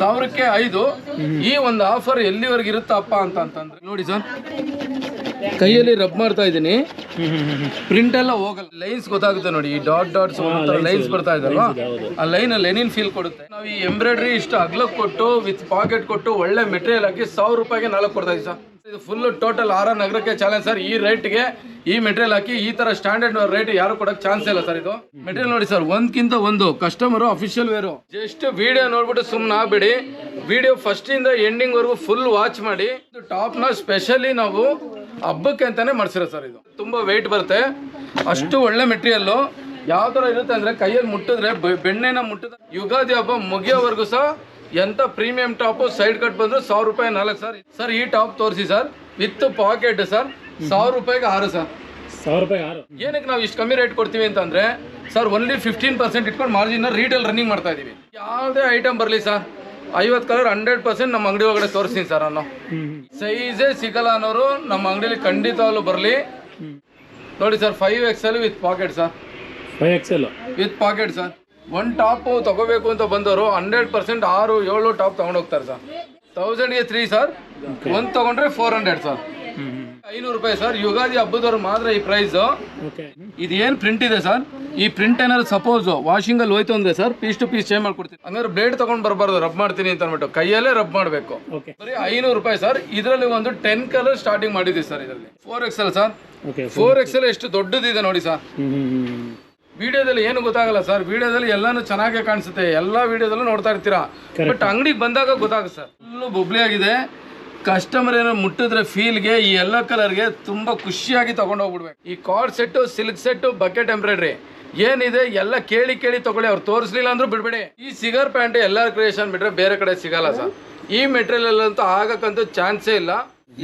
ಸಾವಿರಕ್ಕೆ ಐದು. ಈ ಒಂದು ಆಫರ್ ಎಲ್ಲಿವರೆಗೆ ಇರುತ್ತಪ್ಪ ಅಂತ ಅಂತಂದ್ರೆ ನೋಡಿ ಸರ್ ಕೈಯಲ್ಲಿ ರಬ್ ಮಾಡ್ತಾ ಇದ್ದೀನಿ. ಪ್ರಿಂಟ್ ಎಲ್ಲ ಹೋಗಲ್ಲ. ಲೈನ್ಸ್ ಗೊತ್ತಾಗುತ್ತೆ ನೋಡಿ ಈ ಡಾಟ್ ಡಾಟ್ಸ್ ಲೈನ್ಸ್ ಬರ್ತಾ ಇದಾರಲ್ವಾ ಆ ಲೈನ್ ಅಲ್ಲಿ ಲೆನಿನ್ ಫೀಲ್ ಕೊಡುತ್ತೆ. ನಾವು ಈ ಎಂಬ್ರಾಯ್ಡ್ರಿ ಇಷ್ಟು ಅಗ್ಲಕ್ ಕೊಟ್ಟು ವಿತ್ ಪಾಕೆಟ್ ಕೊಟ್ಟು ಒಳ್ಳೆ ಮೆಟೀರಿಯಲ್ ಹಾಕಿ ಸಾವಿರ ರೂಪಾಯಿಗೆ ನಾಲ್ಕು ಕೊಡ್ತಾ ಇದ್ದೀವಿ ಸರ್. ಇದು ಫುಲ್ ಟೋಟಲ್ ಆರ್ ನಗರಕ್ಕೆ ಚಾಲೆಂಜ್ ಸರ್ ಈ ರೇಟ್ಗೆ ಈ ಮೆಟೀರಿಯಲ್ ಹಾಕಿ ಈ ತರ ಸ್ಟ್ಯಾಂಡರ್ಡ್ ರೇಟ್ ಯಾರು ಕೊಡಕ್ ಚಾನ್ಸ್ ಇಲ್ಲ ಸರ್ ಇದು. ಮೆಟೀರಿಯಲ್ ನೋಡಿ ಸರ್ ಒಂದ್ಕಿಂತ ಒಂದು customer official wear just video ನೋಡ್ಬಿಟ್ಟು ಸುಮ್ಮನೆ ಆಗ್ಬೇಡಿ. ವಿಡಿಯೋ ಫಸ್ಟ್ ಇಂದ ಎಂಡಿಂಗ್ ವರೆಗೂ ಫುಲ್ ವಾಚ್ ಮಾಡಿ. ಟಾಪ್ನ ಸ್ಪೆಷಲಿ ನಾವು ಹಬ್ಬಕ್ಕೆ ಅಂತಾನೆ ಮಾಡ್ಸಿರೋ ಸರ್ ಇದು. ತುಂಬಾ ವೆಯ್ಟ್ ಬರುತ್ತೆ. ಅಷ್ಟು ಒಳ್ಳೆ ಮೆಟೀರಿಯಲ್ ಯಾವ ತರ ಇರುತ್ತೆ ಅಂದ್ರೆ ಕೈಯಲ್ಲಿ ಮುಟ್ಟಿದ್ರೆ ಬೆಣ್ಣೆನ ಮುಟ್ಟಿದ ಯುಗಾದಿ ಹಬ್ಬ ಮುಗಿಯೋವರೆಗೂ ಸಹ ಎಂತ ಪ್ರೀಮಿಯಂ ಟಾಪ್ ಸೈಡ್ ಕಟ್ ಬಂದ್ರು ಸಾವಿರ ರೂಪಾಯಿ ನಾಲ್ಕು ಸರ್. ಸರ್ ಈ ಟಾಪ್ ತೋರಿಸಿ ಸರ್. With pocket sir. ಸಾವಿರ ರೂಪಾಯಿಗೆ ಆರು ಸರ್. ಸಾವಿರ ರೂಪಾಯಿ ಆರು. ಏನಕ್ಕೆ ನಾವು ಇಷ್ಟು ಕಮ್ಮಿ ರೇಟ್ ಕೊಡ್ತೀವಿ ಅಂತಂದ್ರೆ ಸರ್ ಒನ್ಲಿ ಫಿಫ್ಟೀನ್ ಪರ್ಸೆಂಟ್ ಇಟ್ಕೊಂಡು ಮಾರ್ಜಿನ್ ರೀಟೇಲ್ ರನ್ನಿಂಗ್ ಮಾಡ್ತಾ ಇದೀವಿ. ಯಾವುದೇ ಐಟಮ್ ಬರಲಿ ಸರ್ ಐವತ್ತು ಕಲರ್ ಹಂಡ್ರೆಡ್ ಪರ್ಸೆಂಟ್ ನಮ್ಮ ಅಂಗಡಿ ಒಳಗಡೆ ತೋರಿಸ್ತೀನಿ ಸರ್ ನಾನು. ಸೈಜೇ ಸಿಗಲ್ಲ ಅನ್ನೋರು ನಮ್ಮ ಅಂಗಡಿಯಲ್ಲಿ ಖಂಡಿತವಾಗ್ಲೂ ಬರಲಿ. ನೋಡಿ sir five XL with pocket sir five XL with pocket sir one top ತಗೋಬೇಕು ಅಂತ ಬಂದವರು ಹಂಡ್ರೆಡ್ ಪರ್ಸೆಂಟ್ ಆರು ಏಳು ಟಾಪ್ ತಗೊಂಡೋಗ್ತಾರೆ ಸರ್ ತೌಸಂಡ್ಗೆ ತ್ರೀ ಸರ್ ಒಂದು ತಗೊಂಡ್ರೆ ಫೋರ್ ಹಂಡ್ರೆಡ್ ಸರ್ ಐನೂರು ರೂಪಾಯಿ ಸರ್ ಯುಗಾದಿ ಹಬ್ಬದವ್ರು ಮಾತ್ರ ಈ ಪ್ರೈಸ್ ಇದು ಏನು ಪ್ರಿಂಟ್ ಇದೆ ಸರ್ ಈ ಪ್ರಿಂಟ್ ಏನಾದ್ರು ಸಪೋಸ್ ವಾಷಿಂಗ್ ಅಲ್ಲಿ ಹೋಯ್ತು ಅಂದ್ರೆ sir piece to piece change ಮಾಡ್ಕೊಡ್ತೀನಿ. ಹಂಗಾದ್ರೆ ಬ್ಲೇಡ್ ತಗೊಂಡ್ ಬರಬಾರ್ದು ರಬ್ ಮಾಡ್ತೀನಿ ಅಂತ ಅಂದ್ಬಿಟ್ಟು ಕೈಯಲ್ಲೇ ರಬ್ ಮಾಡಬೇಕು. ಬರೀ ಐನೂರು ರೂಪಾಯಿ ಸರ್ ಇದರಲ್ಲಿ ಒಂದು ಟೆನ್ ಕಲರ್ ಸ್ಟಾರ್ಟಿಂಗ್ ಮಾಡಿದ್ದೀವಿ ಸರ್ ಇದರಲ್ಲಿ. Four XL sir four XL ಎಷ್ಟು ದೊಡ್ಡದಿದೆ ನೋಡಿ ಸರ್ ವಿಡಿಯೋದಲ್ಲಿ ಏನು ಗೊತ್ತಾಗಲ್ಲ ಸರ್. ವಿಡಿಯೋದಲ್ಲಿ ಎಲ್ಲಾನು ಚೆನ್ನಾಗೇ ಕಾಣಿಸುತ್ತೆ. ಎಲ್ಲ ವಿಡಿಯೋದಲ್ಲೂ ನೋಡ್ತಾ ಇರ್ತೀರಾ? ಬಟ್ ಅಂಗಡಿಗೆ ಬಂದಾಗ ಗೊತ್ತಾಗುತ್ತೆ ಸರ್. ಫುಲ್ಲು ಬುಬ್ಲಿ ಆಗಿದೆ. ಕಸ್ಟಮರ್ ಏನೋ ಮುಟ್ಟಿದ್ರೆ ಫೀಲ್ಗೆ ಈ ಎಲ್ಲ ಕಲರ್ಗೆ ತುಂಬ ಖುಷಿಯಾಗಿ ತಗೊಂಡು ಹೋಗ್ಬಿಡ್ಬೇಕು. ಈ cord set silk set bucket embroidery ಏನಿದೆ ಎಲ್ಲ ಕೇಳಿ ಕೇಳಿ ತಗೊಳ್ಳಿ. ಅವ್ರು ತೋರಿಸ್ಲಿಲ್ಲ ಅಂದ್ರೂ ಬಿಡ್ಬೇಡಿ. ಈ ಸಿಗರ್ ಪ್ಯಾಂಟ್ ಎಲ್ಲ ಕ್ರಿಯೇಷನ್ ಬಿಟ್ರೆ ಬೇರೆ ಕಡೆ ಸಿಗಲ್ಲ ಸರ್. ಈ ಮೆಟೀರಿಯಲ್ ಅಂತೂ ಆಗಕ್ಕಂತೂ ಚಾನ್ಸೇ ಇಲ್ಲ.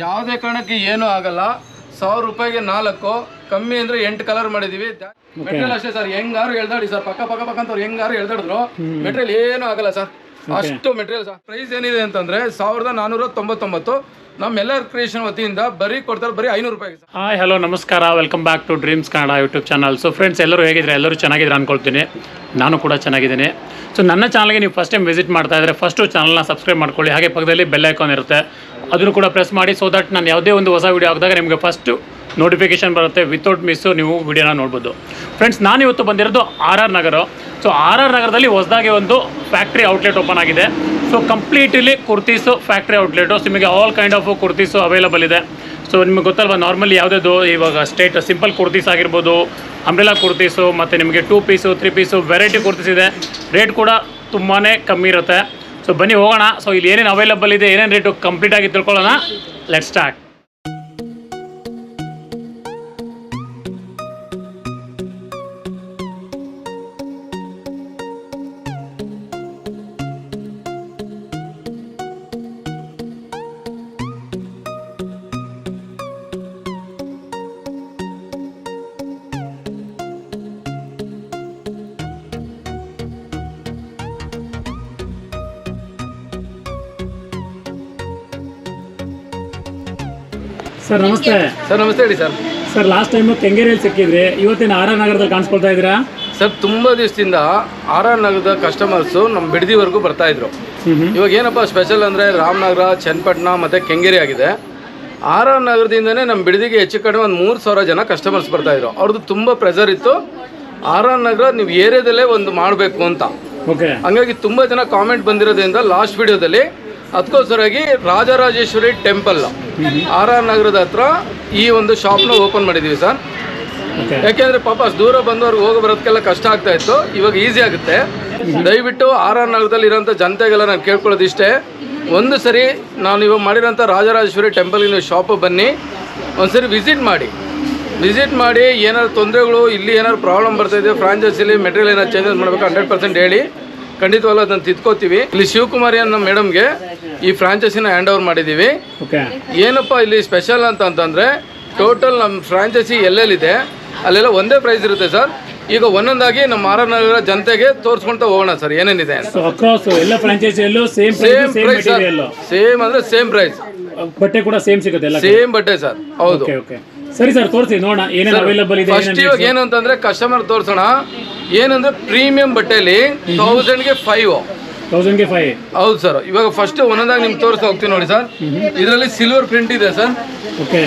ಯಾವುದೇ ಕಾರಣಕ್ಕೆ ಏನೂ ಆಗಲ್ಲ. ಸಾವಿರ ರೂಪಾಯಿಗೆ ನಾಲ್ಕು ಕಮ್ಮಿ ಅಂದ್ರೆ ಎಂಟು ಕಲರ್ ಮಾಡಿದೀವಿ. ಮೆಟೀರಿಯಲ್ ಅಷ್ಟೇ ಸರ್ ಹೆಂಗಾರು ಎಳ್ದಾಡಿ ಸರ್ ಪಕ್ಕ ಪಕ್ಕ ಪಕ್ಕ ಅಂತ ಅವ್ರು ಹೆಂಗಾರು ಎಳ್ದಾಡಿದ್ರು. ಮೆಟೀರಿಯಲ್ ಏನೂ ಆಗಲ್ಲ ಸರ್ ಅಷ್ಟು ಮೆಟೀರಿಯಲ್ ಸರ್ ಪ್ರೈಸ್ ಏನಿದೆ ಅಂತಂದ್ರೆ ಸಾವಿರದ ನಾನೂರ ತೊಂಬತ್ತೊಂಬತ್ತು. ನಮ್ಮ ಎಲ್ಲ ಕ್ರಿಯೇಷನ್ ವತಿಯಿಂದ ಬರೀ ಕೊಡ್ತಾರೆ ಬರೀ ಐನೂರು ರೂಪಾಯಿ ಹಾಯ್ ಹಲೋ ನಮಸ್ಕಾರ. Welcome back to dreams Kannada YouTube channel so friends ಎಲ್ಲರೂ ಹೇಗಿದ್ರೆ? ಎಲ್ಲರೂ ಚೆನ್ನಾಗಿದ್ರೆ ಅನ್ಕೊಳ್ತೀನಿ. ನಾನು ಕೂಡ ಚೆನ್ನಾಗಿದ್ದೀನಿ. ಸೊ ನನ್ನ ಚಾನಲ್ಗೆ ನೀವು ಫಸ್ಟ್ ಟೈಮ್ ವಿಸಿಟ್ ಮಾಡ್ತಾ ಇದ್ರೆ ಫಸ್ಟು ಚಾನಲ್ನ ಸಬ್ಸ್ಕ್ರೈಬ್ ಮಾಡ್ಕೊಳ್ಳಿ. ಹಾಗೆ ಪಕ್ಕದಲ್ಲಿ ಬೆಲ್ ಐಕಾನ್ ಇರುತ್ತೆ. ಅದನ್ನು ಕೂಡ ಪ್ರೆಸ್ ಮಾಡಿ ಸೊ ದಟ್ ನಾನು ಯಾವುದೇ ಒಂದು ಹೊಸ ವೀಡಿಯೋ ಹಾಕಿದಾಗ ನಿಮಗೆ ಫಸ್ಟು ನೋಟಿಫಿಕೇಶನ್ ಬರುತ್ತೆ. ವಿತೌಟ್ ಮಿಸ್ಸು ನೀವು ವಿಡಿಯೋನ ನೋಡ್ಬೋದು. ಫ್ರೆಂಡ್ಸ್ ನಾನು ಇವತ್ತು ಬಂದಿರೋದು R R Nagar. So R R ನಗರದಲ್ಲಿ ಹೊಸದಾಗಿ ಒಂದು ಫ್ಯಾಕ್ಟ್ರಿ ಔಟ್ಲೆಟ್ ಓಪನ್ ಆಗಿದೆ. So completely kurtis factory outlet ನಿಮಗೆ all kind of kurtis available ಇದೆ. ಸೊ ನಿಮಗೆ ಗೊತ್ತಲ್ವಾ ನಾರ್ಮಲಿ ಯಾವುದಾದ್ರು ಇವಾಗ ಸ್ಟೇಟ್ ಸಿಂಪಲ್ ಕುರ್ತೀಸ್ ಆಗಿರ್ಬೋದು ಅಂಬ್ರೆಲಾ ಕುರ್ತೀಸು ಮತ್ತು ನಿಮಗೆ two piece three piece variety kurtis ಇದೆ. ರೇಟ್ ಕೂಡ ತುಂಬಾ ಕಮ್ಮಿ ಇರುತ್ತೆ. ಸೊ ಬನ್ನಿ ಹೋಗೋಣ. ಸೊ ಇಲ್ಲಿ ಏನೇನು ಅವೈಲಬಲ್ ಇದೆ, ಏನೇನು ರೇಟು ಕಂಪ್ಲೀಟ್ ಆಗಿ ತಿಳ್ಕೊಳ್ಳೋಣ. ಲೆಟ್ ಸ್ಟಾರ್ಟ್ ಸರ್ ನಮಸ್ತೆ. ಸರ್ ನಮಸ್ತೆ ಹೇಳಿ ಸರ್. ಸರ್ ಲಾಸ್ಟ್ ಟೈಮು ಕೆಂಗೇರಿಯಲ್ಲಿ ಸಿಕ್ಕಿದ್ರಿ. ಇವತ್ತಿನ ಆರ್ ಆರ್ ನಗರದಲ್ಲಿ ಕಾಣಿಸ್ಕೊಳ್ತಾ ಇದ್ದೀರಾ? ಸರ್ ತುಂಬ ದಿವಸದಿಂದ ಆರ್ ಆರ್ ನಗರದ ಕಸ್ಟಮರ್ಸು ನಮ್ಮ ಬಿಡದಿವರೆಗೂ ಬರ್ತಾ ಇದ್ರು. ಇವಾಗ ಏನಪ್ಪ ಸ್ಪೆಷಲ್ ಅಂದರೆ ರಾಮನಗರ ಚನ್ನಪಟ್ಟಣ ಮತ್ತು ಕೆಂಗೇರಿ ಆಗಿದೆ. ಆರ್ ಆರ್ ನಗರದಿಂದನೇ ನಮ್ಮ ಬಿಡದಿಗೆ ಹೆಚ್ಚು ಕಡಿಮೆ ಒಂದು ಮೂರು ಸಾವಿರ ಜನ ಕಸ್ಟಮರ್ಸ್ ಬರ್ತಾ ಬರ್ತಾಯಿದ್ರು ಅವ್ರದ್ದು ತುಂಬ ಪ್ರೆಷರ್ ಇತ್ತು. ಆರ್ ಆರ್ ನಗರ ನೀವು ಏರಿಯಾದಲ್ಲೇ ಒಂದು ಮಾಡಬೇಕು ಅಂತ. ಓಕೆ ಹಂಗಾಗಿ ತುಂಬ ಜನ ಕಾಮೆಂಟ್ ಬಂದಿರೋದ್ರಿಂದ ಲಾಸ್ಟ್ ವಿಡಿಯೋದಲ್ಲಿ ಅದಕ್ಕೋಸ್ಕರಾಗಿ ರಾಜರಾಜೇಶ್ವರಿ ಟೆಂಪಲ್. ಆರ್ ಆರ್ ನಗರದ ಹತ್ರ ಈ ಒಂದು ಶಾಪ್ನ ಓಪನ್ ಮಾಡಿದ್ದೀವಿ ಸರ್. ಯಾಕೆಂದರೆ ಪಾಪ ದೂರ ಬಂದವ್ರಿಗೆ ಹೋಗಿ ಬರೋದಕ್ಕೆಲ್ಲ ಕಷ್ಟ ಆಗ್ತಾ ಇತ್ತು. ಇವಾಗ ಈಸಿ ಆಗುತ್ತೆ. ದಯವಿಟ್ಟು ಆರ್ ಆರ್ ನಗರದಲ್ಲಿ ಇರೋಂಥ ಜನತೆಗೆಲ್ಲ ನಾನು ಕೇಳ್ಕೊಳ್ಳೋದು ಇಷ್ಟೇ ಒಂದು ಸರಿ ನಾನು ಇವಾಗ ಮಾಡಿರೋಂಥ ರಾಜರಾಜೇಶ್ವರಿ ಟೆಂಪಲ್ಗೆ ನೀವು ಶಾಪ್ ಬನ್ನಿ. ಒಂದ್ಸರಿ ವಿಸಿಟ್ ಮಾಡಿ. ವಿಸಿಟ್ ಮಾಡಿ ಏನಾದ್ರು ತೊಂದರೆಗಳು ಇಲ್ಲಿ ಏನಾದ್ರು ಪ್ರಾಬ್ಲಮ್ ಬರ್ತಾ ಇದೆ ಫ್ರಾಂಚೈಸಿಲಿ ಮೆಟೀರಿಯಲ್ ಏನಾದ್ರು ಚೇಂಜಸ್ ಮಾಡಬೇಕು ಹಂಡ್ರೆಡ್ ಪರ್ಸೆಂಟ್ ಹೇಳಿ. ಖಂಡಿತವಾಗ್ಲೂ ಅದನ್ನ ತಿದ್ಕೋತೀವಿ. ಇಲ್ಲಿ ಶಿವಕುಮಾರಿ ಅನ್ನೋ ಮೇಡಮ್ಗೆ ಈ ಫ್ರಾಂಚೈಸಿನ ಹ್ಯಾಂಡ್ ಓವರ್ ಮಾಡಿದ್ದೀವಿ ಏನಪ್ಪ ಇಲ್ಲಿ ಸ್ಪೆಷಲ್ ಅಂತ ಅಂತಂದ್ರೆ ಟೋಟಲ್ ನಮ್ಮ ಫ್ರಾಂಚೈಸಿ ಎಲ್ಲೆಲ್ಲಿದೆ ಅಲ್ಲೆಲ್ಲ ಒಂದೇ ಪ್ರೈಸ್ ಇರುತ್ತೆ ಸರ್ ಈಗ ಒಂದೊಂದಾಗಿ ನಮ್ಮ ಆರ್ ನಗರ ಜನತೆಗೆ ತೋರಿಸ್ಕೊಂತ ಹೋಗೋಣ ಸರ್ ಏನೇನಿದೆ ಸೇಮ್ ಪ್ರೈಸ್ ಸೇಮ್ ಅಂದ್ರೆ ಸೇಮ್ ಪ್ರೈಸ್ ಬಟ್ಟೆ ಕೂಡ ಸೇಮ್ ಸಿಗುತ್ತೆ ಸೇಮ್ ಬಟ್ಟೆ ಸರ್ ಹೌದು. ಸರಿ ಸರ್ ತೋರಿಸಿ ನೋಡೋಣ ಏನೇನು ಅವೈಲಬಲ್ ಇದೆ ಫಸ್ಟ್ ಇವಾಗ ಏನು ಅಂತಂದ್ರೆ ಕಸ್ಟಮರ್ ತೋರಿಸೋಣ. ಏನಂದ್ರೆ ಪ್ರೀಮಿಯಂ ಬಟ್ಟೆಲಿ ತೌಸಂಡ್ಗೆ ಫೈವ್ ತೌಸಂಡ್ಗೆ ಫೈವ್ ಹೌದು ಸರ್ ಇವಾಗ ಫಸ್ಟ್ ಒಂದೊಂದಾಗ ನಿಮ್ಗೆ ತೋರಿಸ್ತಾ ಹೋಗ್ತೀನಿ ನೋಡಿ ಸರ್ ಇದರಲ್ಲಿ ಸಿಲ್ವರ್ ಪ್ರಿಂಟ್ ಇದೆ sir okay.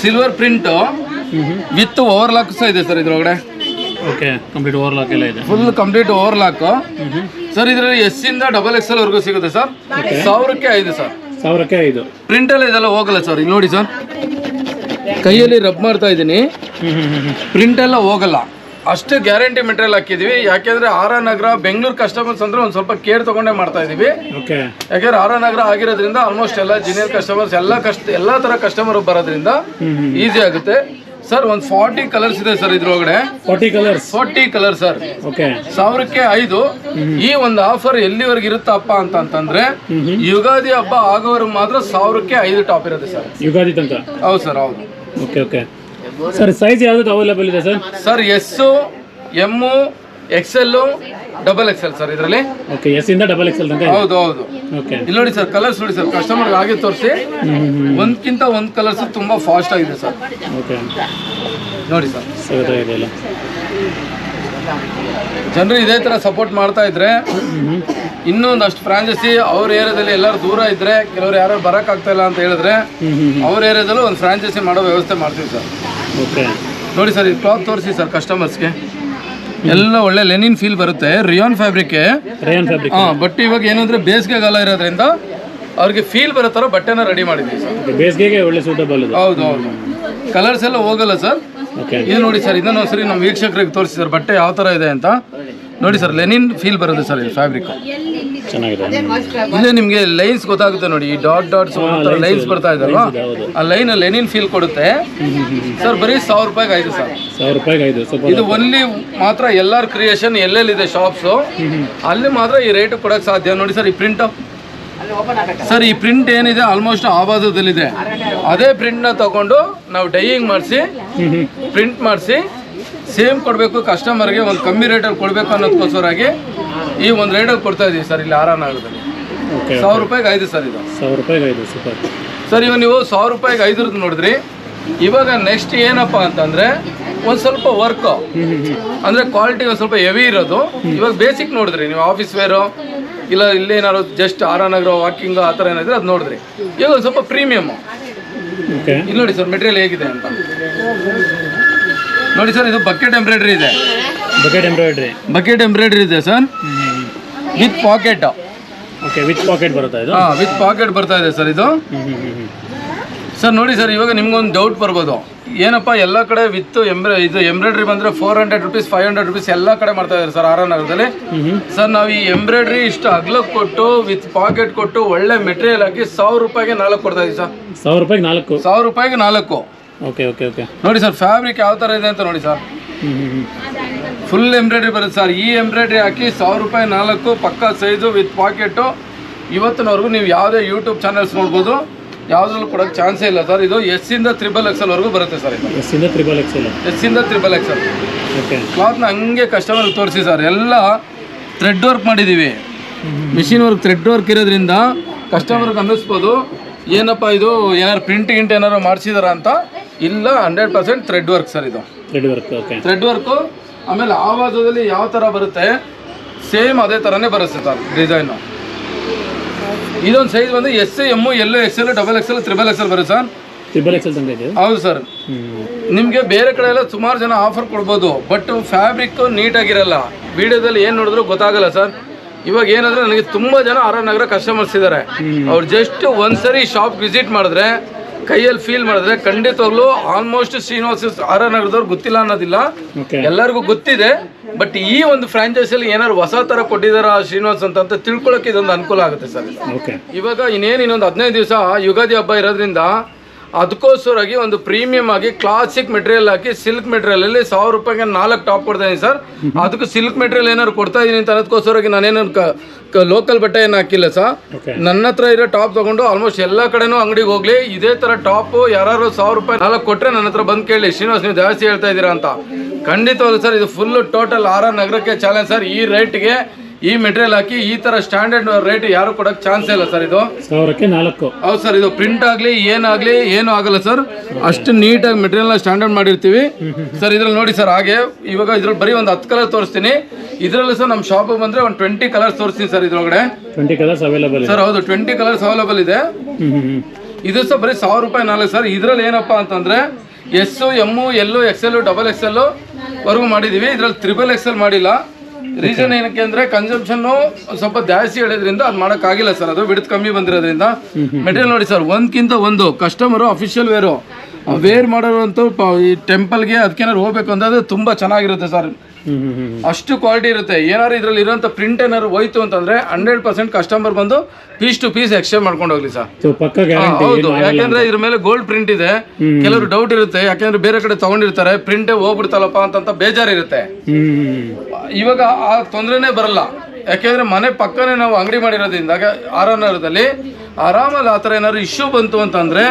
Silver print with overlock ಸಹ ಇದೆ ಸರ್ ಇದ್ರೊಳಗಡೆ. ಓಕೆ ಕಂಪ್ಲೀಟ್ ಓವರ್ಲಾಕ್ ಎಲ್ಲ ಇದೆ. ಫುಲ್ ಕಂಪ್ಲೀಟ್ ಓವರ್ಲಾಕ್ ಸರ್ ಇದರಲ್ಲಿ ಎಸ್ ಇಂದ ಡಬಲ್ ಎಕ್ಸ್ ಎಲ್ ವರೆಗೂ ಸಿಗುತ್ತೆ ಸರ್ ಸಾವಿರಕ್ಕೆ ಐದು ಸರ್ ಸಾವಿರಕ್ಕೆ ಐದು. ಪ್ರಿಂಟ್ ಎಲ್ಲ ಇದೆಲ್ಲ ಹೋಗಲ್ಲ ಸರ್ ಇಲ್ಲಿ ನೋಡಿ ಸರ್ ಕೈಯಲ್ಲಿ ರಬ್ ಮಾಡ್ತಾ ಇದ್ದೀನಿ. ಪ್ರಿಂಟ್ ಎಲ್ಲ ಹೋಗಲ್ಲ. ಅಷ್ಟು ಗ್ಯಾರಂಟಿ ಮೆಟೀರಿಯಲ್ ಹಾಕಿದೀವಿ. ಯಾಕೆಂದ್ರೆ ಆರ ಆರ್ ನಗರ ಬೆಂಗಳೂರು ಕಸ್ಟಮರ್ಸ್ ಅಂದ್ರೆ ಒಂದು ಸ್ವಲ್ಪ ಕೇರ್ ತಗೊಂಡೇ ಮಾಡ್ತಾ ಇದೀವಿ. ಓಕೆ ಯಾಕೆಂದ್ರೆ ಆರ್ ನಗರ ಆಗಿರೋದ್ರಿಂದ ಆಲ್ಮೋಸ್ಟ್ ಎಲ್ಲ ಜೂನಿಯರ್ ಕಸ್ಟಮರ್ಸ್ ಎಲ್ಲ ಕಷ್ಟ ಎಲ್ಲ ತರ ಕಸ್ಟಮರ್ ಬರೋದ್ರಿಂದ ಈಸಿ ಆಗುತ್ತೆ. ಸರ್ ಒಂದು ಫಾರ್ಟಿ ಕಲರ್ಸ್ ಇದೆ ಸರ್ ಇದ್ರೊಳಗಡೆ. Forty colours forty colour sir okay ಸಾವಿರಕ್ಕೆ ಐದು. ಈ ಒಂದು ಆಫರ್ ಎಲ್ಲಿವರೆಗೆ ಇರುತ್ತಪ್ಪ ಅಂತ ಅಂತಂದ್ರೆ ಯುಗಾದಿ ಹಬ್ಬ ಆಗೋವರೆಗೆ ಮಾತ್ರ ಸಾವಿರಕ್ಕೆ ಐದು ಟಾಪ್ ಇರುತ್ತೆ ಸರ್ ಯುಗಾದಿ ತನಕ? ಹೌದು ಸರ್ ಹೌದು. ಓಕೆ ಓಕೆ ಸರ್ ಸೈಜ್ ಯಾವ್ದು ಅವೈಲೇಬಲ್ ಇದೆ sir sir S M XL double XL sir ಇದರಲ್ಲಿ. ಓಕೆ ಎಸ್ ಇಂದ ಡಬಲ್ ಎಕ್ಸ್ ಎಲ್ ತನಕ ಹೌದು ಹೌದು. ಓಕೆ ಇಲ್ಲಿ ನೋಡಿ ಸರ್ ಕಲರ್ಸ್ ನೋಡಿ ಸರ್ ಕಸ್ಟಮರ್ ಹಾಗೆ ತೋರಿಸಿ. ಒಂದ್ಕಿಂತ ಒಂದ್ ಕಲರ್ಸ್ ತುಂಬಾ ಫಾಸ್ಟ್ ಆಗಿದೆ ಸರ್ ಓಕೆ ನೋಡಿ ಸರ್ ಎಲ್ಲ ಜನರು ಇದೇ ತರ ಸಪೋರ್ಟ್ ಮಾಡ್ತಾ ಇದ್ರೆ ಒಂದಷ್ಟು ಫ್ರಾಂಚೈಸಿ ಅವ್ರ ಏರಿಯಾದಲ್ಲಿ ಎಲ್ಲರೂ ದೂರ ಇದ್ರೆ ಕೆಲವ್ರು ಯಾರು ಬರಕ್ ಆಗ್ತಾ ಇಲ್ಲ ಅಂತ ಹೇಳಿದ್ರೆ ಅವ್ರ ಏರಿಯಾದಲ್ಲೂ ಒಂದು ಫ್ರಾಂಚೈಸಿ ಮಾಡೋ ವ್ಯವಸ್ಥೆ ಮಾಡ್ತೀವಿ ಸರ್. ಓಕೆ. ನೋಡಿ ಸರ್ ಈ ಕ್ಲಾತ್ ತೋರಿಸಿ ಸರ್ ಕಸ್ಟಮರ್ಸ್ಗೆ ಎಲ್ಲ ಒಳ್ಳೆ ಲೆನಿನ್ ಫೀಲ್ ಬರುತ್ತೆ ರಿಯಾನ್ ಫ್ಯಾಬ್ರಿಕ್ ಹಾಂ ಬಟ್ ಇವಾಗ ಏನಂದ್ರೆ ಬೇಸಿಗೆಗಾಲ ಇರೋದ್ರಿಂದ ಅವ್ರಿಗೆ ಫೀಲ್ ಬರೋ ಥರ ಬಟ್ಟೆನ ರೆಡಿ ಮಾಡಿದ್ವಿ ಸರ್. ಬೇಸಿಗೆಗೆ ಒಳ್ಳೆ ಸೂಟಬಲ್ ಇದು ಹೌದು ಹೌದು. ಕಲರ್ಸ್ ಎಲ್ಲ ಹೋಗಲ್ಲ ಸರ್. ಓಕೆ ಇದು ನೋಡಿ ಸರ್ ಇದನ್ನ ಸರಿ ನಮ್ಮ ವೀಕ್ಷಕರಿಗೆ ತೋರಿಸಿ ಸರ್ ಬಟ್ಟೆ ಯಾವ ಥರ ಇದೆ ಅಂತ. ನೋಡಿ ಸರ್ ಲೆನಿನ್ ಫೀಲ್ ಬರುತ್ತೆ ಸರ್ ಇದು ಫ್ಯಾಬ್ರಿಕ್ ಚೆನ್ನಾಗಿದೆ. ಇಲ್ಲೇ ನಿಮಗೆ ಲೈನ್ಸ್ ಗೊತ್ತಾಗುತ್ತೆ ನೋಡಿ ಈ ಡಾಟ್ ಡಾಟ್ಸ್ ಲೈನ್ಸ್ ಬರ್ತಾ ಇದಲ್ವಾ. ಆ ಲೈನ್ ಲೆನಿನ್ ಫೀಲ್ ಕೊಡುತ್ತೆ. ಸರ್ ಬರೀ ಸಾವಿರ ರೂಪಾಯಿಗೆ ಆಯ್ತು ಸರ್. ಸಾವಿರ ರೂಪಾಯಿಗೆ ಆಯಿತು ಸ್ವಲ್ಪ ಇದು ಒನ್ಲಿ ಮಾತ್ರ ಎಲ್ಲರ ಕ್ರಿಯೇಷನ್ ಎಲ್ಲೆಲ್ಲಿದೆ ಶಾಪ್ಸು ಅಲ್ಲಿ ಮಾತ್ರ ಈ ರೇಟ್ ಕೊಡೋಕೆ ಸಾಧ್ಯ. ನೋಡಿ ಸರ್ ಈ ಪ್ರಿಂಟ್ ಸರ್ ಈ ಪ್ರಿಂಟ್ ಏನಿದೆ ಆಲ್ಮೋಸ್ಟ್ ಆವಾಜದಲ್ಲಿದೆ ಅದೇ ಪ್ರಿಂಟ್ನ ತಗೊಂಡು ನಾವು ಡೈಯಿಂಗ್ ಮಾಡಿಸಿ ಪ್ರಿಂಟ್ ಮಾಡಿಸಿ ಸೇಮ್ ಕೊಡಬೇಕು ಕಸ್ಟಮರ್ಗೆ ಒಂದು ಕಮ್ಮಿ ರೇಟಲ್ಲಿ ಕೊಡಬೇಕು ಅನ್ನೋದಕ್ಕೋಸ್ಕರಾಗಿ ಈ ಒಂದು ರೇಟಲ್ಲಿ ಕೊಡ್ತಾ ಇದ್ದೀವಿ ಸರ್ ಇಲ್ಲಿ ಆರ್ ನಗರದಲ್ಲಿ. ಓಕೆ ಸಾವಿರ ರೂಪಾಯಿಗೆ ಐದು ಸರ್ ಇದು. ಸಾವಿರ ರೂಪಾಯಿಗೆ ಐದು ಸೂಪರ್ ಸರ್ ಇವಾಗ ನೀವು ಸಾವಿರ ರೂಪಾಯಿಗೆ ಐದ್ರದ್ದು ನೋಡಿದ್ರಿ ಇವಾಗ ನೆಕ್ಸ್ಟ್ ಏನಪ್ಪ ಅಂತಂದರೆ ಒಂದು ಸ್ವಲ್ಪ ವರ್ಕು ಅಂದ್ರೆ ಕ್ವಾಲಿಟಿ ಒಂದು ಸ್ವಲ್ಪ ಹೆವಿ ಇರೋದು. ಇವಾಗ ಬೇಸಿಕ್ ನೋಡಿದ್ರಿ ನೀವು ಆಫೀಸ್ ವೇರು ಇಲ್ಲ ಇಲ್ಲೇನಾದ್ರು ಜಸ್ಟ್ ಆರ್ ನಗರ ವಾಕಿಂಗ್ ಆ ಥರ ಏನಾದ್ರೆ ಅದು ನೋಡಿದ್ರಿ. ಇವಾಗ ಒಂದು ಸ್ವಲ್ಪ ಪ್ರೀಮಿಯಮ್ಮು ಇಲ್ಲಿ ನೋಡಿ ಸರ್ ಮೆಟೀರಿಯಲ್ ಹೇಗಿದೆ ಅಂತ. ನೋಡಿ ಸರ್ ಇದು ಬಕೆಟ್ ಎಂಬ್ರಾಯ್ಡ್ರಿ ಇದೆ. ಬಕೆಟ್ ಎಂಬ್ರಾಯ್ಡ್ರಿ ಬಕೆಟ್ ಎಂಬ್ರಾಯ್ಡ್ರಿ ಇದೆ sir. With pocket okay with pocket ಬರುತ್ತಾ ಇದು? ಹಾಂ ವಿತ್ ಪಾಕೆಟ್ ಬರ್ತಾ ಇದೆ ಸರ್ ಇದು. ಸರ್ ನೋಡಿ ಸರ್ ಇವಾಗ ನಿಮ್ಗೊಂದು ಡೌಟ್ ಬರ್ಬೋದು. ಏನಪ್ಪ ಎಲ್ಲ ಕಡೆ ವಿತ್ ಎಂಬ್ರ ಇದು ಎಂಬ್ರಾಯ್ಡ್ರಿ ಬಂದರೆ four hundred rupees five hundred rupees ಎಲ್ಲ ಕಡೆ ಮಾಡ್ತಾ ಇದ್ದಾರೆ ಸರ್ ಆರ್ ನಗರದಲ್ಲಿ ಸರ್ ನಾವು ಈ ಎಂಬ್ರಾಯ್ಡ್ರಿ ಇಷ್ಟು ಅಗ್ಲಕ್ಕೆ ಕೊಟ್ಟು ವಿತ್ ಪಾಕೆಟ್ ಕೊಟ್ಟು ಒಳ್ಳೆ ಮೆಟೀರಿಯಲ್ ಹಾಕಿ ಸಾವಿರ ರೂಪಾಯಿಗೆ ನಾಲ್ಕು ಕೊಡ್ತಾ ಇದೀವಿ ಸರ್. ಸಾವಿರ ರೂಪಾಯಿಗೆ ನಾಲ್ಕು. ಸಾವಿರ ರೂಪಾಯಿಗೆ ನಾಲ್ಕು. ಓಕೆ ಓಕೆ ಓಕೆ ನೋಡಿ ಸರ್ ಫ್ಯಾಬ್ರಿಕ್ ಯಾವ ಥರ ಇದೆ ಅಂತ ನೋಡಿ ಸರ್. ಹ್ಞೂ ಹ್ಞೂ ಹ್ಞೂ ಫುಲ್ ಎಂಬ್ರಾಯ್ಡ್ರಿ ಬರುತ್ತೆ ಸರ್. ಈ ಎಂಬ್ರಾಯ್ಡ್ರಿ ಹಾಕಿ ಸಾವಿರ ರೂಪಾಯಿ ನಾಲ್ಕು ಪಕ್ಕ ಸೈಜು ವಿತ್ ಪಾಕೆಟು ಇವತ್ತಿನವರೆಗೂ ನೀವು ಯಾವುದೇ ಯೂಟ್ಯೂಬ್ ಚಾನಲ್ಸ್ ನೋಡ್ಬೋದು. ಯಾವುದ್ರಲ್ಲೂ ಕೊಡೋಕ್ಕೆ ಚಾನ್ಸೇ ಇಲ್ಲ ಸರ್. ಇದು ಎಸ್ಸಿಂದ ಇಂದ ತ್ರಿಬಲ್ ಎಕ್ಸಲ್ವರೆಗೂ ಬರುತ್ತೆ ಸರ್ ಇದು. ಎಸ್ ಇಂದ ತ್ರಿಬಲ್ ಎಕ್ಸ್ ಎಸ್ಸಿಂದ ತ್ರಿಬಲ್ ಎಕ್ಸಲ್ ಓಕೆ ಕ್ಲಾತ್ನ ಹಂಗೆ ಕಸ್ಟಮರ್ಗೆ ತೋರಿಸಿ ಸರ್. ಎಲ್ಲ ಥ್ರೆಡ್ ವರ್ಕ್ ಮಾಡಿದ್ದೀವಿ ಮಿಷಿನ್ ವರ್ಕ್ ಥ್ರೆಡ್ ವರ್ಕ್ ಇರೋದ್ರಿಂದ ಕಸ್ಟಮರ್ಗೆ ಅನ್ನಿಸ್ಬೋದು. ಏನಪ್ಪ ಇದು ಏನಾರು ಪ್ರಿಂಟ್ ಗಿಂಟ್ ಏನಾರು ಮಾಡಿಸಿದಾರ ಅಂತ ಇಲ್ಲ hundred percent thread work sir ಇದು. Thread work okay thread work ಆಮೇಲೆ ಆವಾಜದಲ್ಲಿ ಯಾವ ಥರ ಬರುತ್ತೆ? ಸೇಮ್ ಅದೇ ಥರನೇ ಬರುತ್ತೆ ಸರ್ ಡಿಸೈನು ಇದೊಂದು ಸೈಜ್ ಬಂದು S M L X L double X L triple X L ಬರುತ್ತೆ ಸರ್ ತ್ರಿಬಲ್ ಎಕ್ಸ್ ಎಲ್ ಹೌದು ಸರ್ ನಿಮಗೆ ಬೇರೆ ಕಡೆ ಎಲ್ಲ ಸುಮಾರು ಜನ ಆಫರ್ ಕೊಡ್ಬೋದು ಬಟ್ ಫ್ಯಾಬ್ರಿಕ್ ನೀಟಾಗಿರಲ್ಲ. ವಿಡಿಯೋದಲ್ಲಿ ಏನು ನೋಡಿದ್ರು ಗೊತ್ತಾಗಲ್ಲ ಸರ್ ಇವಾಗ ಏನಂದ್ರೆ ನನಗೆ ತುಂಬ ಜನ ಆರ್ ಆರ್ ನಗರ ಕಸ್ಟಮರ್ಸ್ ಇದ್ದಾರೆ ಅವ್ರು ಜಸ್ಟ್ ಒಂದ್ಸರಿ ಶಾಪ್ ವಿಸಿಟ್ ಮಾಡಿದ್ರೆ ಕೈಯಲ್ಲಿ ಫೀಲ್ ಮಾಡಿದ್ರೆ ಖಂಡಿತವಾಗ್ಲೂ ಆಲ್ಮೋಸ್ಟ್ ಶ್ರೀನಿವಾಸ ಆರ್ ಆರ್ ನಗರದವ್ರು ಗೊತ್ತಿಲ್ಲ ಅನ್ನೋದಿಲ್ಲ. ಎಲ್ಲರಿಗೂ ಗೊತ್ತಿದೆ. ಬಟ್ ಈ ಒಂದು ಫ್ರಾಂಚೈಸಿಯಲ್ಲಿ ಏನಾದ್ರು ಹೊಸ ಥರ ಕೊಟ್ಟಿದಾರ ಶ್ರೀನಿವಾಸ್ ಅಂತ ಅಂತ ತಿಳ್ಕೊಳಕ್ಕೆ ಇದೊಂದು ಅನುಕೂಲ ಆಗುತ್ತೆ ಸರ್. ಇವಾಗ ಇನ್ನೇನು ಇನ್ನೊಂದು ಹದಿನೈದು ದಿವಸ ಯುಗಾದಿ ಹಬ್ಬ ಇರೋದ್ರಿಂದ ಅದಕ್ಕೋಸ್ಕರವಾಗಿ ಒಂದು ಪ್ರೀಮಿಯಂ ಆಗಿ ಕ್ಲಾಸಿಕ್ ಮೆಟೀರಿಯಲ್ ಹಾಕಿ ಸಿಲ್ಕ್ ಮೆಟೀರಿಯಲ್ ಅಲ್ಲಿ ಸಾವಿರ ರೂಪಾಯಿಗೆ ನಾಲ್ಕು ಟಾಪ್ ಕೊಡ್ತಾ ಸರ್. ಅದಕ್ಕೆ ಸಿಲ್ಕ್ ಮೆಟೀರಿಯಲ್ ಏನಾದ್ರು ಕೊಡ್ತಾ ಇದ್ದೀನಿ ಅಂತ ಅನ್ನೋದಕ್ಕೋಸ್ಕರವಾಗಿ ನಾನೇನು ಲೋಕಲ್ ಬಟ್ಟೆ ಏನು ಹಾಕಿಲ್ಲ ಸರ್. ನನ್ನ ಹತ್ರ ಇರೋ ಟಾಪ್ ತಗೊಂಡು ಆಲ್ಮೋಸ್ಟ್ ಎಲ್ಲ ಕಡೆನೂ ಅಂಗಡಿಗೆ ಹೋಗ್ಲಿ ಇದೇ ತರ ಟಾಪ್ ಯಾರು ಸಾವಿರ ರೂಪಾಯಿ ನಾಲ್ಕು ಕೊಟ್ಟರೆ ನನ್ನ ಹತ್ರ ಬಂದು ಕೇಳಿ ಶ್ರೀನಿವಾಸ್ ನೀವು ಜಾಸ್ತಿ ಹೇಳ್ತಾ ಇದ್ದೀರಾ ಅಂತ. ಖಂಡಿತವಾಗ್ಲು ಸರ್ ಇದು ಫುಲ್ ಟೋಟಲ್ ಆರ್ ಆರ್ ನಗರಕ್ಕೆ ಚಾಲೆಂಜ್ ಸರ್. ಈ ರೇಟ್ಗೆ ಈ ಮೆಟೀರಿಯಲ್ ಹಾಕಿ ಈ ತರ ಸ್ಟ್ಯಾಂಡರ್ಡ್ ರೇಟ್ ಯಾರು ಕೊಡಕ್ ಚಾನ್ಸ್ ಇಲ್ಲ ಸರ್ ಇದು. ಸಾವಿರಕ್ಕೆ ನಾಲ್ಕು. ಹೌದು ಸರ್ ಇದು ಪ್ರಿಂಟ್ ಆಗಲಿ ಏನಾಗಲಿ ಏನು ಆಗಲ್ಲ ಸರ್ ಅಷ್ಟು ನೀಟಾಗಿ ಮೆಟೀರಿಯಲ್ನ ಸ್ಟ್ಯಾಂಡರ್ಡ್ ಮಾಡಿರ್ತೀವಿ. ಸರ್ ಇದ್ರಲ್ಲಿ ನೋಡಿ ಸರ್ ಹಾಗೆ ಇವಾಗ ಇದ್ರಲ್ಲಿ ಬರೀ ಒಂದು ಹತ್ತು ಕಲರ್ ತೋರಿಸ್ತೀನಿ. ಇದರಲ್ಲೂ ಸರ್ ನಮ್ಮ ಶಾಪ್ ಬಂದ್ರೆ ಒಂದು ಟ್ವೆಂಟಿ ಕಲರ್ಸ್ ತೋರಿಸ್ತೀನಿ ಸರ್ ಇದ್ರೊಳಗಡೆ. ಟ್ವೆಂಟಿ ಕಲರ್ಸ್ ಅವೈಲೇಬಲ್ ಇದೆ. ಸರ್ ಹೌದು ಟ್ವೆಂಟಿ ಕಲರ್ಸ್ ಅವೈಲೇಬಲ್ ಇದೆ. ಇದು ಸಹ ಬರೀ ಸಾವಿರ ರೂಪಾಯಿ ನಾಲ್ಕು ಸರ್ ಇದ್ರಲ್ಲಿ ಏನಪ್ಪಾ ಅಂತಂದ್ರೆ S M L L double XL ವರ್ಗು ಮಾಡಿದೀವಿ. ಇದ್ರಲ್ಲಿ ತ್ರಿಬಲ್ ಎಕ್ಸೆಲ್ ಮಾಡಿಲ್ಲ. ರೀಸನ್ ಏನಕ್ಕೆ ಅಂದ್ರೆ ಕನ್ಸಂಪ್ಷನ್ ಸ್ವಲ್ಪ ಜಾಸ್ತಿ ಹೇಳಿದ್ರಿಂದ ಅದು ಆಗಿಲ್ಲ ಸರ್ ಅದು ಬಿಡುತ್ತೆ ಕಮ್ಮಿ ಬಂದಿರೋದ್ರಿಂದ. ಮೆಟೀರಿಯಲ್ ನೋಡಿ ಸರ್ ಒಂದ್ಕಿಂತ ಒಂದು. ಕಸ್ಟಮರು ಅಫಿಷಿಯಲ್ ವೇರು ವೇರ್ ಮಾಡೋರಂತೂ ಪ- ಈ ಟೆಂಪಲ್ಗೆ ಅದಕ್ಕೇನಾದ್ರು ಹೋಗ್ಬೇಕು ಅಂದ್ರೆ ತುಂಬಾ ಚೆನ್ನಾಗಿರುತ್ತೆ ಸರ್ ಅಷ್ಟು ಕ್ವಾಲಿಟಿ ಇರುತ್ತೆ. ಏನಾದ್ರು ಇದ್ರಲ್ಲಿ ಇರೋಂಥ ಪ್ರಿಂಟ್ ಏನಾದ್ರು ಹೋಯ್ತು ಅಂತಂದ್ರೆ ಹಂಡ್ರೆಡ್ ಪರ್ಸೆಂಟ್ ಕಸ್ಟಮರ್ ಬಂದು ಪೀಸ್ ಟು ಪೀಸ್ ಎಕ್ಸ್ಚೇಂಜ್ ಮಾಡ್ಕೊಂಡು ಹೋಗ್ಲಿ ಸರ್. ಹೌದು. ಯಾಕೆಂದ್ರೆ ಇದ್ರ ಮೇಲೆ ಗೋಲ್ಡ್ ಪ್ರಿಂಟ್ ಇದೆ. ಕೆಲವರು ಡೌಟ್ ಇರುತ್ತೆ. ಯಾಕೆಂದ್ರೆ ಬೇರೆ ಕಡೆ ತಗೊಂಡಿರ್ತಾರೆ. ಪ್ರಿಂಟ್ ಹೋಗ್ಬಿಡ್ತಲ್ಲಪ್ಪ ಅಂತಂತ ಬೇಜಾರಿರುತ್ತೆ. ಇರುತ್ತೆ ಇವಾಗ ಆ ತೊಂದರೆನೇ ಬರಲ್ಲ. ಯಾಕೆಂದ್ರೆ ಮನೆ ಪಕ್ಕನೇ ನಾವು ಅಂಗಡಿ ಮಾಡಿರೋದ್ರಿಂದ ಆರ್ ದಲ್ಲಿ ಆರಾಮಲ್ಲಿ ಆ ಥರ ಏನಾದ್ರು ಇಶ್ಯೂ ಬಂತು ಅಂತಂದ್ರೆ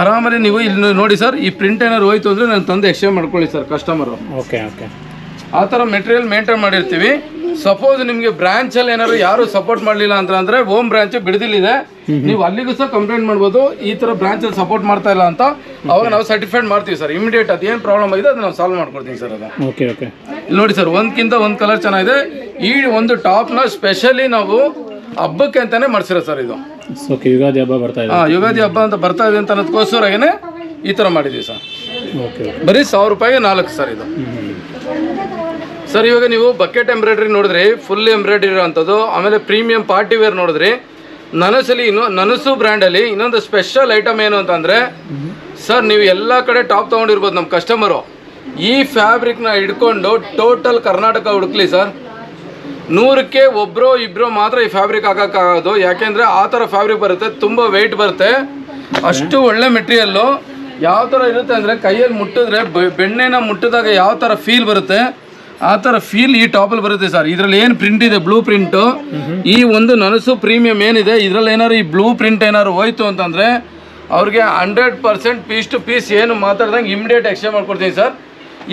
ಆರಾಮಲ್ಲಿ ನೀವು ಇಲ್ಲಿ ನೋಡಿ ಸರ್ ಈ ಪ್ರಿಂಟ್ ಏನಾದ್ರು ಹೋಯ್ತು ಅಂದ್ರೆ ನಾನು ತಂದು ಎಕ್ಸ್ಚೇಂಜ್ ಮಾಡ್ಕೊಳ್ಳಿ ಸರ್ ಕಸ್ಟಮರು ಓಕೆ ಓಕೆ ಆ ಥರ ಮೆಟೀರಿಯಲ್ ಮೇಂಟೈನ್ ಮಾಡಿರ್ತೀವಿ. ಸಪೋಸ್ ನಿಮಗೆ ಬ್ರಾಂಚಲ್ಲಿ ಏನಾದ್ರು ಯಾರು ಸಪೋರ್ಟ್ ಮಾಡಲಿಲ್ಲ ಅಂತ ಅಂದರೆ ಓಮ್ ಬ್ರಾಂಚ್ ಬಿಡದಿಲ್ಲಿದೆ. ನೀವು ಅಲ್ಲಿಗೂ ಸಹ ಕಂಪ್ಲೇಂಟ್ ಮಾಡ್ಬೋದು. ಈ ಥರ ಬ್ರಾಂಚಲ್ಲಿ ಸಪೋರ್ಟ್ ಮಾಡ್ತಾ ಇಲ್ಲ ಅಂತ ಅವಾಗ ನಾವು ಸರ್ಟಿಫೈಡ್ ಮಾಡ್ತೀವಿ ಸರ್ ಇಮಿಡಿಯೇಟ್ ಏನು ಪ್ರಾಬ್ಲಮ್ ಆಗಿದೆ ಅದನ್ನ ನಾವು ಸಾಲ್ವ್ ಮಾಡ್ಕೊಡ್ತೀವಿ ಸರ್ ಅದು. ಓಕೆ ಓಕೆ ಇಲ್ಲಿ ನೋಡಿ ಸರ್ ಒಂದ್ಕಿಂತ ಒಂದು ಕಲರ್ ಚೆನ್ನಾಗಿದೆ. ಈ ಒಂದು ಟಾಪ್ನ ಸ್ಪೆಷಲಿ ನಾವು ಹಬ್ಬಕ್ಕೆ ಅಂತಾನೆ ಮಾಡಿಸಿರೋ ಸರ್ ಇದು. ಓಕೆ ಯುಗಾದಿ ಹಬ್ಬ ಬರ್ತಾ ಇದೆ. ಹಾಂ ಯುಗಾದಿ ಹಬ್ಬ ಅಂತ ಬರ್ತಾ ಇದೆ ಅಂತ ಅನ್ನೋದಕ್ಕೋಸ್ಕರಗೇನೆ ಈ ಥರ ಮಾಡಿದ್ದೀವಿ ಸರ್ ಓಕೆ ಬರೀ ಸಾವಿರ ರೂಪಾಯಿಗೆ ನಾಲ್ಕು ಸರ್ ಇದು. ಸರ್, ಇವಾಗ ನೀವು ಬಕೆಟ್ ಎಂಬ್ರಾಯ್ಡ್ರಿ ನೋಡಿದ್ರಿ ಫುಲ್ ಎಂಬ್ರಾಯ್ಡ್ರಿ ಇರೋವಂಥದ್ದು. ಆಮೇಲೆ ಪ್ರೀಮಿಯಂ ಪಾರ್ಟಿ ವೇರ್ ನೋಡಿದ್ರಿ. ನನಸಲ್ಲಿ ಇನ್ನು ನನಸು ಬ್ರ್ಯಾಂಡಲ್ಲಿ ಇನ್ನೊಂದು ಸ್ಪೆಷಲ್ ಐಟಮ್ ಏನು ಅಂತಂದರೆ, ಸರ್, ನೀವು ಎಲ್ಲ ಕಡೆ ಟಾಪ್ ತೊಗೊಂಡಿರ್ಬೋದು ನಮ್ಮ ಕಸ್ಟಮರು ಈ ಫ್ಯಾಬ್ರಿಕ್ನ ಹಿಡ್ಕೊಂಡು ಟೋಟಲ್ ಕರ್ನಾಟಕ ಹುಡುಕ್ಲಿ ಸರ್. ನೂರಕ್ಕೆ ಒಬ್ಬರು ಇಬ್ಬರು ಮಾತ್ರ ಈ ಫ್ಯಾಬ್ರಿಕ್ ಹಾಕೋಕ್ಕಾಗೋದು ಯಾಕೆಂದರೆ ಆ ಥರ ಫ್ಯಾಬ್ರಿಕ್ ಬರುತ್ತೆ, ತುಂಬ ವೆಯ್ಟ್ ಬರುತ್ತೆ. ಅಷ್ಟು ಒಳ್ಳೆ ಮೆಟೀರಿಯಲ್ಲು ಯಾವ ಥರ ಇರುತ್ತೆ ಅಂದರೆ ಕೈಯಲ್ಲಿ ಮುಟ್ಟಿದ್ರೆ ಬೆಣ್ಣೆನ ಮುಟ್ಟಿದಾಗ ಯಾವ ಥರ ಫೀಲ್ ಬರುತ್ತೆ. ಆ ಥರ ಫೀಲ್ ಈ ಟಾಪಲ್ಲಿ ಬರುತ್ತೆ ಸರ್ ಇದರಲ್ಲಿ ಏನು ಪ್ರಿಂಟ್ ಇದೆ? ಬ್ಲೂ ಪ್ರಿಂಟು ಈ ಒಂದು ನನಸು ಪ್ರೀಮಿಯಂ ಏನಿದೆ? ಇದರಲ್ಲಿ ಏನಾದ್ರು ಈ ಬ್ಲೂ ಪ್ರಿಂಟ್ ಏನಾದ್ರು ಹೋಯ್ತು ಅಂತಂದರೆ ಅವ್ರಿಗೆ hundred percent piece to piece ಏನು ಮಾತಾಡ್ದಂಗೆ ಇಮಿಡಿಯೇಟ್ ಎಕ್ಸ್ಚೇಂಜ್ ಮಾಡ್ಕೊಡ್ತೀನಿ ಸರ್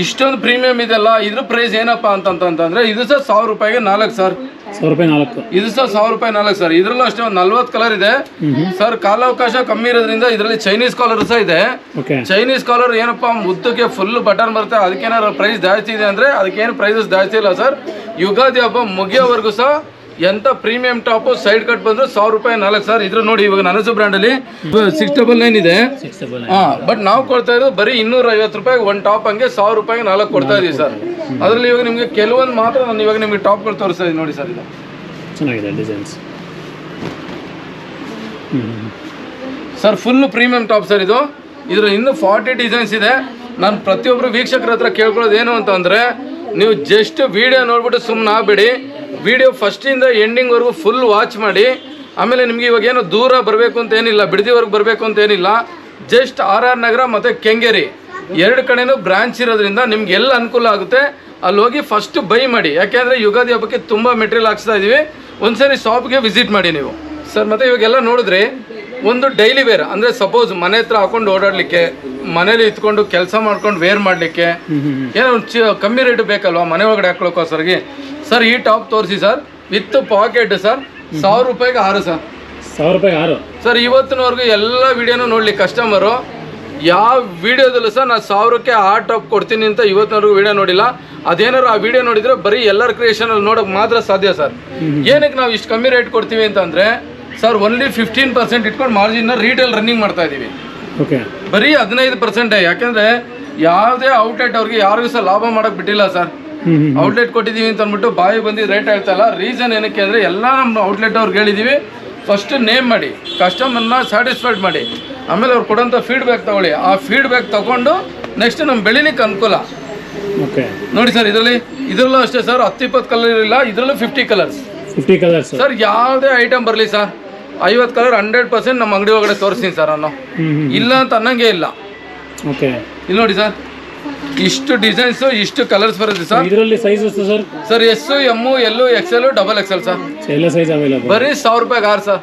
ಇಷ್ಟೊಂದು ಪ್ರೀಮಿಯಂ ಇದೆಲ್ಲ, ಇದ್ರ ಪ್ರೈಸ್ ಏನಪ್ಪ ಅಂತಂತಂದ್ರೆ ಇದು ಸಹ ಸಾವಿರ ರೂಪಾಯಿಗೆ ನಾಲ್ಕು ಸರ್ ಸಾವಿರ ರೂಪಾಯಿ ನಾಲ್ಕು. ಇದು ಸರ್ ಸಾವಿರ ರೂಪಾಯಿ ನಾಲ್ಕು ಸರ್. ಇದ್ರಲ್ಲೂ ಅಷ್ಟೇ ಒಂದು ನಲ್ವತ್ತು ಕಲರ್ ಇದೆ. ಸರ್ ಕಾಲಾವಕಾಶ ಕಮ್ಮಿ ಇರೋದ್ರಿಂದ ಇದರಲ್ಲಿ ಚೈನೀಸ್ ಕಾಲರ್ ಸಹ ಇದೆ. ಓಕೆ ಚೈನೀಸ್ ಕಾಲರ್ ಏನಪ್ಪ ಮುದ್ದಕ್ಕೆ ಫುಲ್ ಬಟನ್ ಬರುತ್ತೆ. ಅದಕ್ಕೇನಾದ್ರು ಪ್ರೈಸ್ ಜಾಸ್ತಿ ಇದೆ ಅಂದರೆ ಅದಕ್ಕೇನು ಪ್ರೈಸಸ್ ಜಾಸ್ತಿ ಇಲ್ಲ ಸರ್. ಯುಗಾದಿ ಹಬ್ಬ ಮುಗಿಯೋವರೆಗೂ ಸಹ ಎಂಥ ಪ್ರೀಮಿಯಂ ಟಾಪ್ ಸೈಡ್ ಕಟ್ ಬಂದ್ರೆ ಸಾವಿರ ರೂಪಾಯಿ ನಾಲ್ಕು ಸರ್ ಇದ್ರ ನೋಡಿ ಇವಾಗ ನನಸು ಬ್ರ್ಯಾಂಡಲ್ಲಿ ಸಿಕ್ಸ್ ಡಬಲ್ ನೈನ್ ಇದೆ. ಹಾಂ ಬಟ್ ನಾವು ಕೊಡ್ತಾ ಇರೋದು ಬರೀ ಇನ್ನೂರ ಐವತ್ತು ರೂಪಾಯಿ ಒಂದು ಟಾಪ್ ಹಂಗೆ ಸಾವಿರ ರೂಪಾಯಿಗೆ ನಾಲ್ಕು ಕೊಡ್ತಾ ಇದೀವಿ ಸರ್ ಅದರಲ್ಲಿ ಇವಾಗ ನಿಮಗೆ ಕೆಲವೊಂದು ಮಾತ್ರ ನಾನು ಇವಾಗ ನಿಮಗೆ ಟಾಪ್ಗಳು ತೋರಿಸ್ತಾ ಇದ್ದೀನಿ ನೋಡಿ ಸರ್ ಇದು. ಚೆನ್ನಾಗಿದೆ designs sir full premium top sir ಇದು. ಇದ್ರ ಇನ್ನೂ ಫಾರ್ಟಿ ಡಿಸೈನ್ಸ್ ಇದೆ. ನಾನು ಪ್ರತಿಯೊಬ್ಬರು ವೀಕ್ಷಕರ ಹತ್ರ ಕೇಳ್ಕೊಳ್ಳೋದು ಏನು ಅಂತಂದರೆ ನೀವು ಜಸ್ಟ್ ವಿಡಿಯೋ ನೋಡ್ಬಿಟ್ಟು ಸುಮ್ಮನೆ ಆಗಬೇಡಿ. ವಿಡಿಯೋ ಫಸ್ಟಿಂದ ಎಂಡಿಂಗ್ವರೆಗೂ ಫುಲ್ ವಾಚ್ ಮಾಡಿ. ಆಮೇಲೆ ನಿಮಗೆ ಇವಾಗ ಏನು ದೂರ ಬರಬೇಕು ಅಂತ ಏನಿಲ್ಲ ಬಿಡದಿವರೆಗೆ ಬರಬೇಕು ಅಂತ ಏನಿಲ್ಲ. ಜಸ್ಟ್ ಆರ್ ಆರ್ ನಗರ ಮತ್ತು ಕೆಂಗೇರಿ. ಎರಡು ಕಡೆನೂ ಬ್ರಾಂಚ್ ಇರೋದ್ರಿಂದ ನಿಮ್ಗೆ ಎಲ್ಲ ಅನುಕೂಲ ಆಗುತ್ತೆ. ಅಲ್ಲಿ ಹೋಗಿ ಫಸ್ಟ್ ಬೈ ಮಾಡಿ. ಯಾಕೆಂದರೆ ಯುಗಾದಿ ಹಬ್ಬಕ್ಕೆ ತುಂಬ ಮೆಟೀರಿಯಲ್ ಹಾಕ್ಸ್ತಾ ಇದ್ದೀವಿ ಒಂದ್ಸರಿ ಶಾಪ್ಗೆ ವಿಸಿಟ್ ಮಾಡಿ ನೀವು. ಸರ್ ಮತ್ತೆ ಇವಾಗೆಲ್ಲ ನೋಡಿದ್ರೆ ಒಂದು ಡೈಲಿ ವೇರ್ ಅಂದರೆ ಸಪೋಸ್ ಮನೆ ಹತ್ರ ಹಾಕೊಂಡು ಓಡಾಡಲಿಕ್ಕೆ ಮನೇಲಿ ಇತ್ಕೊಂಡು ಕೆಲಸ ಮಾಡ್ಕೊಂಡು ವೇರ್ ಮಾಡಲಿಕ್ಕೆ ಏನೋ ಒಂದು ಚಿ ಕಮ್ಮಿ ರೇಟ್ ಬೇಕಲ್ವಾ ಮನೆ ಒಳಗಡೆ ಹಾಕ್ಳೋಕೋಸ್ಕರಗೆ ಸರ್ ಈ ಟಾಪ್ ತೋರಿಸಿ ಸರ್. With pocket sir. ಸಾವಿರ ರೂಪಾಯಿಗೆ ಆರು ಸರ್. ಸಾವಿರ ರೂಪಾಯಿ ಆರು? ಸರ್ ಇವತ್ತಿನವರೆಗೂ ಎಲ್ಲ ವಿಡಿಯೋನು ನೋಡಲಿ ಕಸ್ಟಮರು ಯಾವ ವಿಡಿಯೋದಲ್ಲೂ ಸರ್ ನಾನು ಸಾವಿರಕ್ಕೆ ಆ ಟಾಪ್ ಕೊಡ್ತೀನಿ ಅಂತ ಇವತ್ತಿನವರೆಗೂ ವಿಡಿಯೋ ನೋಡಿಲ್ಲ. ಅದೇನಾದ್ರು ಆ ವಿಡಿಯೋ ನೋಡಿದ್ರೆ ಬರೀ ಎಲ್ಲರ ಕ್ರಿಯೇಷನಲ್ಲಿ ನೋಡೋಕೆ ಮಾತ್ರ ಸಾಧ್ಯ ಸರ್. ಏನಕ್ಕೆ ನಾವು ಇಷ್ಟು ಕಮ್ಮಿ ರೇಟ್ ಕೊಡ್ತೀವಿ ಅಂತಂದರೆ ಸರ್ ಒನ್ಲಿ ಫಿಫ್ಟೀನ್ ಪರ್ಸೆಂಟ್ ಇಟ್ಕೊಂಡು ಮಾರ್ಜಿನ್ನ ರೀಟೇಲ್ ರನ್ನಿಂಗ್ ಮಾಡ್ತಾ ಇದ್ದೀವಿ ಓಕೆ. ಬರೀ ಹದಿನೈದು ಪರ್ಸೆಂಟೇ ಯಾಕೆಂದರೆ ಯಾವುದೇ ಔಟ್ಲೆಟ್ ಅವ್ರಿಗೆ ಯಾರಿಗೂ ಸಹ ಲಾಭ ಮಾಡೋಕೆ ಬಿಟ್ಟಿಲ್ಲ ಸರ್. ಔಟ್ಲೆಟ್ ಕೊಟ್ಟಿದ್ದೀವಿ ಅಂತ ಅಂದ್ಬಿಟ್ಟು ಬಾಯಿ ಬಂದಿದ್ದು ರೇಟ್ ಹೇಳ್ತಾಯಿಲ್ಲ ರೀಸನ್ ಏನಕ್ಕೆ ಅಂದರೆ ಎಲ್ಲ ನಮ್ಮ ಔಟ್ಲೆಟ್ ಅವ್ರಿಗೆ ಹೇಳಿದ್ದೀವಿ ಫಸ್ಟ್ ನೇಮ್ ಮಾಡಿ ಕಸ್ಟಮರ್ನ ಸ್ಯಾಟಿಸ್ಫೈಡ್ ಮಾಡಿ. ಆಮೇಲೆ ಅವ್ರು ಕೊಡೋಂಥ ಫೀಡ್ಬ್ಯಾಕ್ ತಗೊಳ್ಳಿ. ಆ ಫೀಡ್ಬ್ಯಾಕ್ ತಗೊಂಡು ನೆಕ್ಸ್ಟ್ ನಮ್ಮ ಬೆಳಿಲಿಕ್ಕೆ ಅನುಕೂಲ. ಓಕೆ ನೋಡಿ ಸರ್ ಇದರಲ್ಲಿ ಇದರಲ್ಲೂ ಅಷ್ಟೇ ಸರ್ ಹತ್ತು ಇಪ್ಪತ್ತು ಕಲರ್ ಇಲ್ಲ ಇದರಲ್ಲೂ fifty colours fifty colours sir ಯಾವುದೇ ಐಟಮ್ ಬರಲಿ ಸರ್ ಐವತ್ತು ಕಲರ್ ಹಂಡ್ರೆಡ್ ಪರ್ಸೆಂಟ್ ನಮ್ಮ ಅಂಗಡಿ ಒಳಗಡೆ ತೋರಿಸ್ತೀನಿ ಸರ್ ನಾನು. ಇಲ್ಲ ಅಂತ ಅನ್ನಂಗೆ ಇಲ್ಲ. ಓಕೆ ಇಲ್ಲಿ ನೋಡಿ ಸರ್ ಇಷ್ಟು ಡಿಸೈನ್ಸು ಇಷ್ಟು ಕಲರ್ಸ್ ಬರುತ್ತೆ ಸರ್. ಇದರಲ್ಲಿ sizes sir? Sir S M L XL double XL sir. ಎಲ್ಲ ಸೈಜ್ ಅವೈಲೇಬಲ್ ಬರೀ ಸಾವಿರ ರೂಪಾಯಿಗೆ ಆರು ಸರ್.